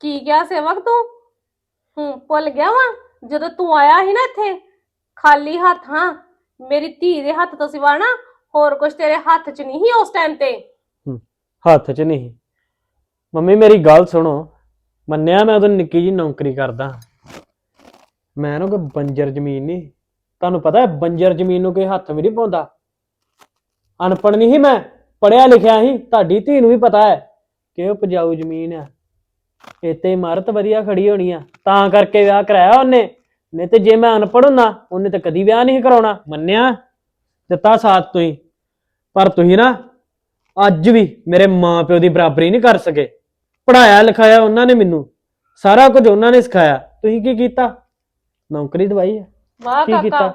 ਕੀ ਕਿਹਾ ਸੇਵਕ ਤੂੰ? ਹੂੰ, ਭੁੱਲ ਗਿਆ ਵਾ? ਜਦੋਂ ਤੂੰ ਆਇਆ ਸੀ ਨਾ ਇੱਥੇ, ਖਾਲੀ ਹੱਥ, ਹਾਂ, ਮੇਰੀ ਧੀ ਦੇ ਹੱਥ ਤੋਂ ਸਿਵਾ ਨਾ, ਹੋਰ ਕੁਝ ਤੇਰੇ ਹੱਥ 'ਚ ਨਹੀਂ ਸੀ ਉਸ ਟਾਈਮ ਤੇ? ਹੱਥ 'ਚ ਨਹੀਂ ਮੰਮੀ, ਮੇਰੀ ਗੱਲ ਸੁਣੋ। ਮੰਨਿਆ ਮੈਂ ਉਦੋਂ ਨਿੱਕੀ ਜੀ ਨੌਕਰੀ ਕਰਦਾ। ਮੈਂ ਨਾ ਕੋਈ ਬੰਜਰ ਜ਼ਮੀਨ ਨਹੀਂ। ਤੁਹਾਨੂੰ ਪਤਾ ਹੈ, ਬੰਜਰ ਜ਼ਮੀਨ ਨੂੰ ਕੋਈ ਹੱਥ ਵੀ ਨਹੀਂ ਪਾਉਂਦਾ। ਅਨਪੜ੍ਹ ਨਹੀਂ ਸੀ ਮੈਂ ਪੜਿਆ ਲਿਖਿਆ ਸੀ। ਤੁਹਾਡੀ ਧੀ ਨੂੰ ਵੀ ਪਤਾ ਹੈ ਕਿ ਉਹ ਉਪਜਾਊ ਜ਼ਮੀਨ ਹੈ। ਇੱਥੇ ਇਮਾਰਤ ਵਧੀਆ ਖੜੀ ਹੋਣੀ ਆ ਤਾਂ ਕਰਕੇ ਵਿਆਹ ਕਰਾਇਆ ਉਹਨੇ। ਨਹੀਂ ਤੇ ਜੇ ਮੈਂ ਅਨਪੜ੍ਹ ਹੁੰਦਾ ਉਹਨੇ ਤਾਂ ਕਦੀ ਵਿਆਹ ਨਹੀਂ ਕਰਾਉਣਾ ਮੰਨਿਆ? ਦਿੱਤਾ ਸਾਥ ਤੁਸੀਂ। ਪਰ ਤੁਸੀਂ ਨਾ ਅੱਜ ਵੀ ਮੇਰੇ ਮਾਪਿਓ ਦੀ ਬਰਾਬਰੀ ਨਹੀਂ ਕਰ ਸਕੇ। ਪੜਾਇਆ ਲਿਖਾਇਆ ਉਹਨਾਂ ਨੇ ਮੈਨੂੰ। ਸਾਰਾ ਕੁਝ ਉਹਨਾਂ ਨੇ ਸਿਖਾਇਆ। ਤੁਸੀਂ ਕੀ ਕੀਤਾ? ਨੌਕਰੀ ਦਵਾਈ ਹੈ ਵਾਹ ਕੀ ਕਾਕਾ ਕੀਤਾ?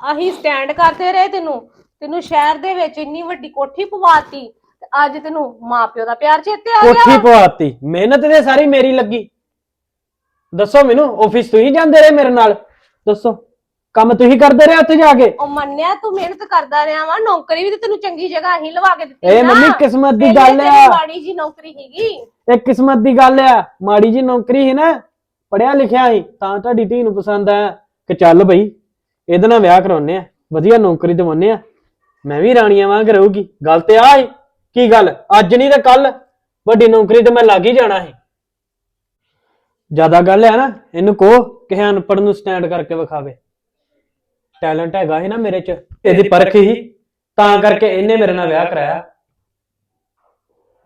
ਆਹੀ ਸਟੈਂਡ ਕਰਦੇ ਰਹੇ ਤੈਨੂੰ। ਤੈਨੂੰ ਸ਼ਹਿਰ ਦੇ ਵਿੱਚ ਇੰਨੀ ਵੱਡੀ ਕੋਠੀ ਪਵਾਤੀ ਅੱਜ ਤੈਨੂੰ ਮਾਪਿਓ ਦਾ ਪਿਆਰ ਚੇਤੇ ਆ ਕੋਠੀ ਗਿਆ ਪਵਾਤੀ। ਮਿਹਨਤ ਤੇ ਸਾਰੀ ਮੇਰੀ ਲੱਗੀ। ਦੱਸੋ ਮੈਨੂੰ ਆਫਿਸ ਤੁਸੀਂ ਜਾਂਦੇ ਰਹੇ ਮੇਰੇ ਨਾਲ? ਦੱਸੋ ਕੰਮ ਤੁਸੀਂ ਕਰਦੇ ਰਹੇ ਉੱਥੇ ਜਾ ਕੇ? ਉਹ ਮੰਨਿਆ ਤੂੰ ਮਿਹਨਤ ਕਰਦਾ ਰਿਹਾ ਵਾ। ਨੌਕਰੀ ਵੀ ਤੇ ਤੈਨੂੰ ਚੰਗੀ ਜਗ੍ਹਾ ਹੀ ਲਵਾ ਕੇ ਦਿੱਤੀ ਇਹ ਨਾ। ਮੰਮੀ ਕਿਸਮਤ ਦੀ ਪਹਿਲੇ ਗੱਲ ਤੇਰੀ ਆ। ਮਾੜੀ ਜੀ ਨੌਕਰੀ ਹੈਗੀ ਇਹ ਕਿਸਮਤ ਦੀ ਗੱਲ ਆ। ਮਾੜੀ ਜੀ ਨੌਕਰੀ ਸੀ ਨਾ ਪੜਿਆ ਲਿਖਿਆ ਸੀ ਤਾਂ ਤੁਹਾਡੀ ਧੀ ਨੂੰ ਪਸੰਦ ਆਇਆ ਕਿ ਚੱਲ ਬਈ ਇਹਦੇ ਨਾਲ ਵਿਆਹ ਕਰਾਉਨੇ ਆ। ਵਧੀਆ ਨੌਕਰੀ ਦਿਵਾਉਨੇ ਆ। ਮੈਂ ਵੀ ਰਾਣੀਆਂ ਵਾਂਗ ਰਹੂਗੀ। ਗੱਲ ਤੇ ਆ ਕੀ ਗੱਲ? ਅੱਜ ਨਹੀਂ ਤੇ ਕੱਲ ਵੱਡੀ ਨੌਕਰੀ ਤੇ ਮੈਂ ਲੱਗ ਹੀ ਜਾਣਾ ਸੀ। ਜ਼ਿਆਦਾ ਗੱਲ ਹੈ ਨਾ ਇਹਨੂੰ ਕਹੋ ਕਿ ਅਨਪੜ੍ਹ ਨੂੰ ਸਟੈਂਡ ਕਰਕੇ ਵਿਖਾਵੇ। ਟੈਲੈਂਟ ਹੈਗਾ ਸੀ ਨਾ ਮੇਰੇ 'ਚ ਇਹਦੀ ਪਰਖ ਹੀ ਤਾਂ ਕਰਕੇ ਇਹਨੇ ਮੇਰੇ ਨਾਲ ਵਿਆਹ ਕਰਾਇਆ।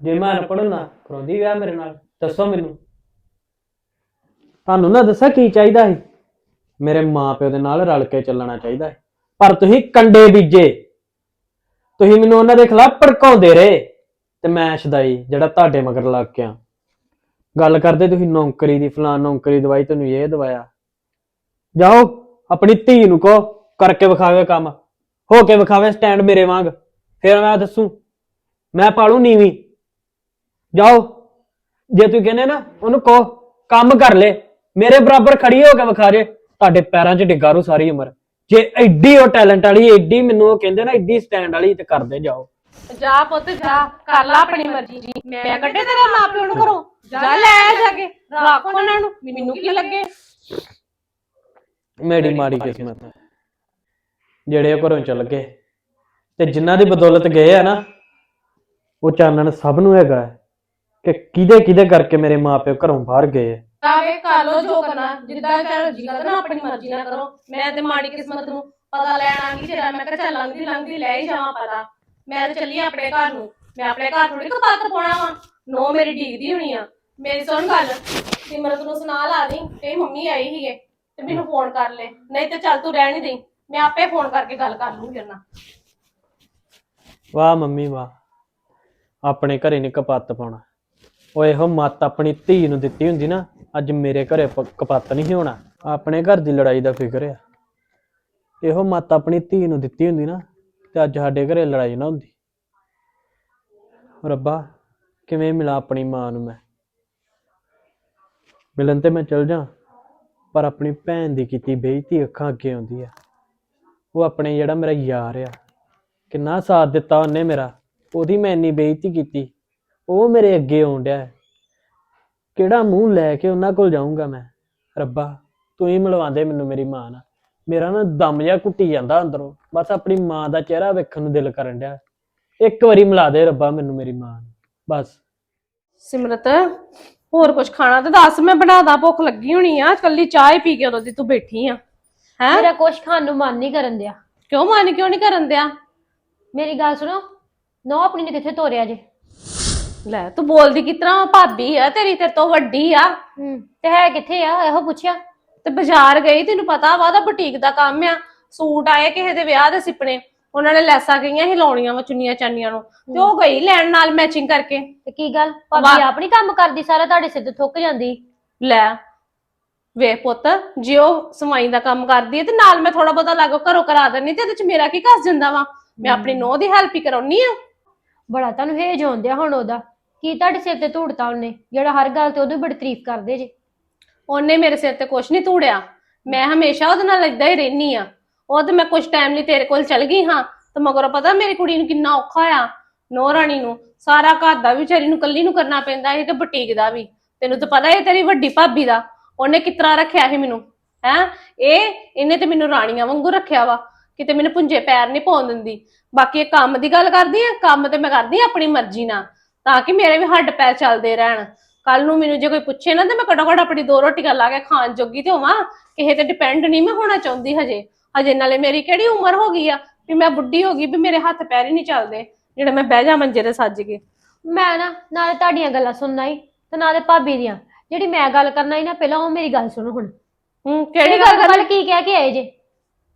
ਜੇ ਮੈਂ ਅਨਪੜ੍ਹ ਨਾ ਕਰਾਉਂਦੀ ਵਿਆਹ ਮੇਰੇ ਨਾਲ ਦੱਸੋ ਮੈਨੂੰ। ਤੁਹਾਨੂੰ ਨਾ ਦੱਸਾਂ ਕੀ ਚਾਹੀਦਾ ਸੀ? ਮੇਰੇ ਮਾਪਿਓ ਦੇ ਨਾਲ ਰਲ ਕੇ ਚੱਲਣਾ ਚਾਹੀਦਾ ਹੈ ਪਰ ਤੁਸੀਂ ਕੰਡੇ ਬੀਜੇ। ਤੁਸੀਂ ਮੈਨੂੰ ਉਹਨਾਂ ਦੇ ਖਿਲਾਫ ਭੜਕਾਉਂਦੇ ਰਹੇ ਤੇ ਮੈਂ ਸ਼ਦਾਈ ਜਿਹੜਾ ਤੁਹਾਡੇ ਮਗਰ ਲੱਗ ਗਿਆ। ਗੱਲ ਕਰਦੇ ਤੁਸੀਂ ਨੌਕਰੀ ਦੀ ਫਲਾਨ ਨੌਕਰੀ ਦਵਾਈ ਤੈਨੂੰ ਇਹ ਦਵਾਇਆ। ਜਾਓ, ਆਪਣੀ ਧੀ ਨੂੰ ਕਹੋ, ਕਰਕੇ ਵਿਖਾਵੇ ਕੰਮ। ਹੋ ਕੇ ਵਿਖਾਵੇ ਸਟੈਂਡ ਮੇਰੇ ਵਾਂਗ। ਫਿਰ ਮੈਂ ਦੱਸੂ, ਮੈਂ ਪਾਲੂ ਨੀਵੀਂ। ਜਾਓ, ਜੇ ਤੁਸੀਂ ਕਹਿੰਦੇ ਨਾ, ਉਹਨੂੰ ਕਹੋ, ਕੰਮ ਕਰ ਲੈ, ਮੇਰੇ ਬਰਾਬਰ ਖੜੀ ਹੋ ਕੇ ਵਿਖਾ ਜੇ ਤੁਹਾਡੇ ਪੈਰਾਂ 'ਚ ਡਿੱਗਾ ਰੂ ਸਾਰੀ ਉਮਰ। ਜੇ ਐਡੀ ਉਹ ਟੈਲੈਂਟ ਵਾਲੀ ਐਡੀ ਮੈਨੂੰ ਉਹ ਕਹਿੰਦੇ ਨਾ ਐਡੀ ਸਟੈਂਡ ਵਾਲੀ ਤੇ ਕਰਦੇ ਜਾਓ। ਜਾ ਪੁੱਤ ਜਾ। ਕਰ ਲਾ ਆਪਣੀ ਮਰਜ਼ੀ। ਜੀ ਮੈਂ ਕੱਢੇ ਤੇਰੇ ਮਾਪਿਓ ਨੂੰ ਘਰੋਂ? ਜਾ ਲੈ ਜਾ ਕੇ। ਰੱਖ ਉਹਨਾਂ ਨੂੰ। ਮੈਨੂੰ ਕੀ ਲੱਗੇ? ਮੇਰੀ ਮਾੜੀ ਕਿਸਮਤ। ਹੈ ਜਿਹੜੇ ਉਹ ਘਰੋਂ ਚੱਲ ਗਏ ਤੇ ਜਿਨ੍ਹਾਂ ਦੀ ਬਦੌਲਤ ਗਏ ਆ ਨਾ ਉਹ ਚਾਨਣ ਸਭ ਨੂੰ ਹੈਗਾ ਹੈ ਕਿ ਕਿਹਦੇ ਕਿਹਦੇ ਕਰਕੇ ਮੇਰੇ ਮਾਪਿਓ ਘਰੋਂ ਬਾਹਰ ਗਏ ਆ। ਤਾਵੇ ਕਰ ਲੋ ਜੋ ਕਰਨਾ, ਜਿੱਦਾਂ ਚਾਹੋ ਜੀ ਕਰਨਾ, ਆਪਣੀ ਮਰਜ਼ੀ ਨਾਲ ਕਰੋ। ਮੈਂ ਤੇ ਮਾੜੀ ਕਿਸਮਤ ਨੂੰ ਪਤਾ ਲੈਣ ਆਂਗੀ ਤੇਰਾ ਮੈਂ ਕਿਹਾ ਚੱਲ ਲੰਘਦੀ ਲੰਘਦੀ ਲੈ ਹੀ ਜਾਵਾਂ ਪਤਾ। ਮੈਂ ਤੇ ਚੱਲੀ ਆਪਣੇ ਘਰ ਨੂੰ। ਮੈਂ ਆਪਣੇ ਘਰ ਥੋੜੀ ਕਪਾਤ ਪਾਉਣਾ ਵਾ। ਨੋ ਮੇਰੀ ਡੀਕਦੀ ਹੋਣੀ ਆ। ਮੇਰੀ ਸੁਣ ਗੱਲ। ਸਿਮਰਤ ਨੂੰ ਸੁਣਾ ਲਾ ਦੀ। ਤੇ ਮੰਮੀ ਆਈ ਹੀਗੇ ਤੇ ਮੈਨੂੰ ਫੋਨ ਕਰ ਲੈ। ਨਹੀਂ ਤੇ ਚੱਲ ਤੂੰ ਰਹਿਣ ਹੀ ਦੇ। ਮੈਂ ਆਪੇ ਫੋਨ ਕਰਕੇ ਗੱਲ ਕਰ ਲੂੰਗੀ ਉਹਨਾਂ ਵਾਹ ਮੰਮੀ, ਵਾਹ। ਆਪਣੇ ਘਰੇ ਨੀ ਕਪੱਤ ਪਾਉਣਾ। ਉਹ ਇਹੋ ਮੱਤ ਆਪਣੀ ਧੀ ਨੂੰ ਦਿੱਤੀ ਹੁੰਦੀ ਨਾ ਅੱਜ ਮੇਰੇ ਘਰੇ ਪ- ਕਪੱਤ ਨਹੀਂ ਸੀ ਹੋਣਾ। ਆਪਣੇ ਘਰ ਦੀ ਲੜਾਈ ਦਾ ਫਿਕਰ ਆ। ਇਹੋ ਮੱਤ ਆਪਣੀ ਧੀ ਨੂੰ ਦਿੱਤੀ ਹੁੰਦੀ ਨਾ, ਤੇ ਅੱਜ ਸਾਡੇ ਘਰੇ ਲੜਾਈ ਨਾ ਹੁੰਦੀ। ਰੱਬਾ, ਕਿਵੇਂ ਮਿਲਾਂ ਆਪਣੀ ਮਾਂ ਨੂੰ ਮੈਂ? ਮਿਲਣ ਤੇ ਮੈਂ ਚਲ ਜਾ ਪਰ ਆਪਣੀ ਭੈਣ ਦੀ ਕੀਤੀ ਬੇਇੱਜ਼ਤੀ ਅੱਖਾਂ ਅੱਗੇ ਆਉਂਦੀ ਆ। ਉਹ ਆਪਣੇ ਜਿਹੜਾ ਮੇਰਾ ਯਾਰ ਆ, ਕਿੰਨਾ ਸਾਥ ਦਿੱਤਾ ਉਹਨੇ ਮੇਰਾ, ਉਹਦੀ ਮੈਂ ਇੰਨੀ ਬੇਇੱਜ਼ਤੀ ਕੀਤੀ, ਉਹ ਮੇਰੇ ਅੱਗੇ ਆਉਣ ਡਿਆ। ਹੈ। ਕਿਹੜਾ ਮੂੰਹ ਲੈ ਕੇ ਉਹਨਾਂ ਕੋਲ ਜਾਊਂਗਾ ਮੈਂ? ਰੱਬਾ ਤੂੰ ਹੀ ਮਿਲਵਾ ਦੇ ਮੈਨੂੰ ਮੇਰੀ ਮਾਂ ਨਾਲ। ਮੇਰਾ ਨਾ ਦਮ ਜਿਹਾ ਘੁੱਟੀ ਜਾਂਦਾ ਅੰਦਰੋਂ। ਬਸ ਆਪਣੀ ਮਾਂ ਦਾ ਚਿਹਰਾ ਵੇਖਣ ਨੂੰ ਦਿਲ ਕਰਨ ਡਿਆ। ਇੱਕ ਵਾਰੀ ਮਿਲਾ ਦੇ ਰੱਬਾ ਮੈਨੂੰ ਮੇਰੀ ਮਾਂ ਬਸ। ਸਿਮਰਤ ਹੋਰ ਕੁਝ ਖਾਣਾ ਤੇ ਦੱਸ ਮੈਂ ਬਣਾਦਾ ਭੁੱਖ ਲੱਗੀ ਹੋਣੀ ਆ। ਕੱਲੀ ਚਾਹ ਹੀ ਪੀ ਕੇ ਉਦੋਂ ਦੀ ਤੂੰ ਬੈਠੀ ਆ। ਹੈ? ਮੇਰਾ ਕੁਛ ਖਾਣ ਨੂੰ ਮਨ ਨਹੀਂ ਕਰਨ ਦਿਆ। ਕਿਉਂ ਮਨ ਕਿਉਂ ਨਹੀਂ ਕਰਨ ਦਿਆ? ਮੇਰੀ ਗੱਲ ਸੁਣੋ ਨੋ ਆਪਣੀ ਨੇ ਕਿੱਥੇ ਤੋਰਿਆ ਜੇ? ਲੈ ਤੂੰ ਬੋਲਦੀ ਕਿਤਨਾ ਭਾਬੀ ਆ ਤੇਰੀ ਤੇਰੇ ਤੋਂ ਵੱਡੀ ਆ। ਹੂੰ। ਤੇ ਹੈ ਕਿੱਥੇ ਆ? ਇਹੋ ਪੁੱਛਿਆ। ਤੇ ਬਾਜ਼ਾਰ ਗਈ ਤੈਨੂੰ ਪਤਾ ਵਾ ਉਹਦਾ ਬੁਟੀਕ ਦਾ ਕੰਮ ਆ। ਸੂਟ ਆਏ ਕਿਸੇ ਦੇ ਵਿਆਹ ਦੇ ਸਿਪਣੇ। ਉਹਨਾਂ ਨੇ ਲੈਸਾਂ ਗਈਆਂ ਸੀ ਲਾਉਣੀਆਂ ਵਾ ਚੁੰਨੀਆਂ ਚਾਨੀਆਂ ਨੂੰ। ਤੇ ਉਹ ਗਈ ਲੈਣ ਨਾਲ ਮੈਚਿੰਗ ਕਰਕੇ। ਤੇ ਕੀ ਗੱਲ? ਭਾਬੀ ਆਪਣੀ ਕੰਮ ਕਰਦੀ ਸਾਰਾ ਤੁਹਾਡੇ ਸਿੱਧ ਥੁੱਕ ਜਾਂਦੀ? ਲੈ ਵੇ ਪੁੱਤ ਜੇ ਉਹ ਸਮਾਈ ਦਾ ਕੰਮ ਕਰਦੀ ਹੈ ਤੇ ਨਾਲ ਮੈਂ ਥੋੜਾ ਬਹੁਤਾ ਲਾਗੋ ਘਰੋਂ ਕਰਾ ਦਿੰਨੀ ਤੇ ਇਹਦੇ ਚ ਮੇਰਾ ਕੀ ਘਸ ਜਾਂਦਾ ਵਾ? ਮੈਂ ਆਪਣੀ ਨੋਹ ਦੀ ਹੈਲਪ ਹੀ ਕਰਾਉਣੀ ਆ। ਬੜਾ ਤੁਹਾਨੂੰ ਹੇਜ ਆਉਂਦਿਆ ਹੁਣ ਉਹਦਾ। ਕੀ ਤੁਹਾਡੇ ਸਿਰ ਤੇ ਧੂੜਤਾ ਉਹਨੇ? ਜਿਹੜਾ ਹਰ ਗੱਲ ਤੇ ਉਹਦੀ ਬੜੀ ਤਾਰੀਫ ਕਰਦੇ ਜੇ। ਉਹਨੇ ਮੇਰੇ ਸਿਰ ਤੇ ਕੁਛ ਨਹੀਂ ਧੂੜਿਆ। ਮੈਂ ਹਮੇਸ਼ਾ ਉਹਦੇ ਨਾਲ ਏਦਾਂ ਹੀ ਰਹਿਨੀ ਆ ਉਹ ਤੇ ਮੈਂ ਕੁਛ ਟਾਈਮ ਲਈ ਤੇਰੇ ਕੋਲ ਚਲ ਗਈ ਹਾਂ। ਤੇ ਮਗਰੋਂ ਪਤਾ ਮੇਰੀ ਕੁੜੀ ਨੂੰ ਕਿੰਨਾ ਔਖਾ ਆ, ਨੋ ਰਾਣੀ ਨੂੰ। ਸਾਰਾ ਘਰ ਦਾ ਵੀ ਵਿਚਾਰੀ ਨੂੰ ਕੱਲੀ ਨੂੰ ਕਰਨਾ ਪੈਂਦਾ ਸੀ ਤੇ ਬੁਟੀਕ ਦਾ ਵੀ। ਤੈਨੂੰ ਤਾਂ ਪਤਾ ਹੈ ਤੇਰੀ ਵੱਡੀ ਭਾਬੀ ਦਾ। ਉਹਨੇ ਕਿਤਰਾ ਰੱਖਿਆ ਸੀ ਮੈਨੂੰ? ਹੈ? ਇਹ, ਇਹਨੇ ਤੇ ਮੈਨੂੰ ਰਾਣੀਆਂ ਵਾਂਗੂ ਰੱਖਿਆ ਵਾ। ਕਿਤੇ ਮੈਨੂੰ ਪੁੰਜੇ ਪੈਰ ਨਹੀਂ ਪਾਉਣ ਦਿੰਦੀ। ਬਾਕੀ ਇਹ ਕੰਮ ਦੀ ਗੱਲ ਕਰਦੀ ਆ ਕੰਮ ਤੇ ਮੈਂ ਕਰਦੀ ਆ ਆਪਣੀ ਮਰਜ਼ੀ ਨਾਲ ਤਾਂ ਕਿ ਮੇਰੇ ਵੀ ਹੱਡ ਪੈਰ ਚੱਲਦੇ ਰਹਿਣ। ਕੱਲ ਨੂੰ ਮੈਨੂੰ ਜੇ ਕੋਈ ਪੁੱਛੇ ਨਾ ਤੇ ਮੈਂ ਘੱਟੋ ਘੱਟ ਆਪਣੀ ਦੋ ਰੋਟੀਆਂ ਲਾ ਕੇ ਖਾਣ ਜੋਗੀ ਤੇ ਹੋਵਾਂ। ਕਿਸੇ ਤੇ ਡਿਪੈਂਡ ਨਹੀਂ ਮੈਂ ਹੋਣਾ ਚਾਹੁੰਦੀ ਹਜੇ। ਹਜੇ ਨਾਲੇ ਮੇਰੀ ਕਿਹੜੀ ਉਮਰ ਹੋ ਗਈ ਆ ਵੀ ਮੈਂ ਬੁੱਢੀ ਹੋ ਗਈ ਵੀ ਮੇਰੇ ਹੱਥ ਪੈਰ ਹੀ ਨਹੀਂ ਚੱਲਦੇ ਜਿਹੜੇ ਮੈਂ ਬਹਿ ਜਾ ਮੰਜੇ ਤੇ ਸੱਜ ਕੇ। ਮੈਂ ਨਾ ਨਾਲੇ ਤੁਹਾਡੀਆਂ ਗੱਲਾਂ ਸੁਣਨਾ ਹੀ ਤੇ ਨਾਲੇ ਭਾਬੀ ਦੀਆਂ। ਜਿਹੜੀ ਮੈਂ ਗੱਲ ਕਰਨਾ ਹੀ ਨਾ ਪਹਿਲਾਂ ਉਹ ਮੇਰੀ ਗੱਲ ਸੁਣੋ ਹੁਣ। ਹੂੰ ਕਿਹੜੀ ਗੱਲ ਗੱਲ ਕੀ ਕਹਿ ਕੇ ਆਏ ਜੇ?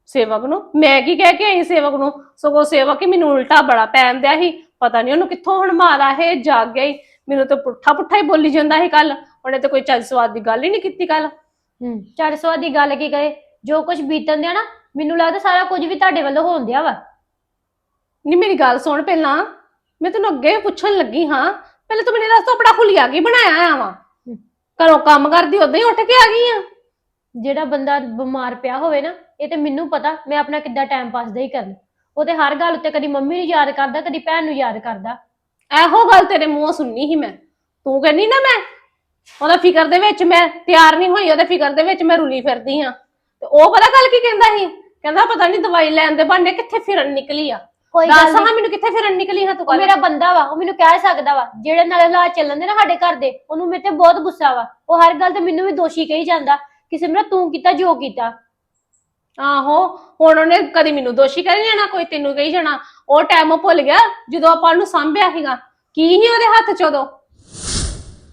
ਸੇਵਕ ਨੂੰ। ਮੈਂ ਕੀ ਕਹਿ ਕੇ ਆਈ ਸੇਵਕ ਨੂੰ? ਸਗੋਂ ਸੇਵਕ ਹੀ ਮੈਨੂੰ ਉਲਟਾ ਬੜਾ ਪੈਣ ਦਿਆ ਸੀ। ਪਤਾ ਨਹੀਂ ਉਹਨੂੰ ਕਿੱਥੋਂ ਹੁਣ ਮਾਰਾ ਹੈ ਜਾਗ ਗਿਆ ਈ। ਮੈਨੂੰ ਤਾਂ ਪੁੱਠਾ ਪੁੱਠਾ ਹੀ ਬੋਲੀ ਜਾਂਦਾ ਸੀ ਕੱਲ ਉਹਨੇ ਤਾਂ ਕੋਈ ਚੱਜ ਸਵਾਦ ਦੀ ਗੱਲ ਹੀ ਨਹੀਂ ਕੀਤੀ ਕੱਲ ਹੂੰ ਚਾਰ ਸੌ ਦੀ ਗੱਲ ਕੀ ਕਰੇ ਜੋ ਕੁਝ ਬੀਤਣ ਦਿਆ ਨਾ ਮੈਨੂੰ ਲੱਗਦਾ ਸਾਰਾ ਕੁਝ ਵੀ ਤੁਹਾਡੇ ਵੱਲੋਂ ਹੋਣ ਦਿਆ ਵਾ। ਨਹੀਂ ਮੇਰੀ ਗੱਲ ਸੁਣ ਪਹਿਲਾਂ। ਮੈਂ ਤੈਨੂੰ ਅੱਗੇ ਪੁੱਛਣ ਲੱਗੀ ਹਾਂ। ਪਹਿਲੇ ਤੂੰ ਮੇਰੇ ਰਸਤੋਂ ਆਪਣਾ ਹੁਲੀਆ ਕੀ ਬਣਾਇਆ ਆ ਵਾ? ਘਰੋਂ ਕੰਮ ਕਰਦੀ ਉਦਾਂ ਹੀ ਉੱਠ ਕੇ ਆ ਗਈ ਆ। ਜਿਹੜਾ ਬੰਦਾ ਬਿਮਾਰ ਪਿਆ ਹੋਵੇ ਨਾ ਇਹ ਤੇ ਮੈਨੂੰ ਪਤਾ ਮੈਂ ਆਪਣਾ ਕਿੱਦਾਂ ਟਾਈਮ ਪਾਸ ਦਾ ਹੀ ਕਰਨ। ਉਹ ਤੇ ਹਰ ਗੱਲ ਉੱਤੇ ਕਦੀ ਮੰਮੀ ਨੂੰ ਯਾਦ ਕਰਦਾ ਕਦੀ ਭੈਣ ਨੂੰ ਯਾਦ ਕਰਦਾ। ਇਹੋ ਗੱਲ ਤੇਰੇ ਮੂੰਹੋਂ ਸੁਣਨੀ ਸੀ ਮੈਂ। ਤੂੰ ਕਹਿੰਦੀ ਨਾ ਮੈਂ ਉਹਦਾ ਫਿਕਰ ਦੇ ਵਿੱਚ ਮੈਂ ਤਿਆਰ ਨਹੀਂ ਹੋਈ ਉਹਦੇ ਫਿਕਰ ਦੇ ਵਿੱਚ ਮੈਂ ਰੁਲੀ ਫਿਰਦੀ ਆ ਤੇ ਉਹ ਪਤਾ ਗੱਲ ਕੀ ਕਹਿੰਦਾ ਸੀ? ਕਹਿੰਦਾ ਪਤਾ ਨਹੀਂ ਦਵਾਈ ਲੈਣ ਦੇ ਬਹਾਨੇ ਕਿੱਥੇ ਫਿਰਨ ਨਿਕਲੀ ਆ। ਕੋਈ ਗੱਲ ਦੱਸ ਹਾਂ ਮੈਨੂੰ ਕਿੱਥੇ ਫਿਰਨ ਨਿਕਲੀ ਹਾਂ ਤੂੰ ਉਹ ਕੱਲ ਮੇਰਾ ਬੰਦਾ ਵਾ ਉਹ ਮੈਨੂੰ ਕਹਿ ਸਕਦਾ ਵਾ ਜਿਹੜੇ ਨਾਲ ਹਾਲਾਤ ਚੱਲਣ ਦੇ ਨਾ ਸਾਡੇ ਘਰ ਦੇ ਉਹਨੂੰ ਮੇਰੇ ਤੇ ਬਹੁਤ ਗੁੱਸਾ ਵਾ। ਉਹ ਹਰ ਗੱਲ ਤੇ ਮੈਨੂੰ ਵੀ ਦੋਸ਼ੀ ਕਹੀ ਜਾਂਦਾ ਕਿ ਸਿਮਰਨ ਤੂੰ ਕੀਤਾ ਜੋ ਕੀਤਾ। ਆਹੋ, ਹੁਣ ਉਹਨੇ ਕਦੀ ਮੈਨੂੰ ਦੋਸ਼ੀ ਕਰੀ ਜਾਣਾ ਕੋਈ ਤੈਨੂੰ ਕਹੀ ਜਾਣਾ। ਉਹ ਟਾਈਮ ਭੁੱਲ ਗਿਆ, ਜਦੋਂ ਆਪਾਂ ਉਹਨੂੰ ਸਾਂਭਿਆ ਸੀਗਾ। ਕੀ ਸੀ ਉਹਦੇ ਹੱਥ ਚ ਉਦੋਂ?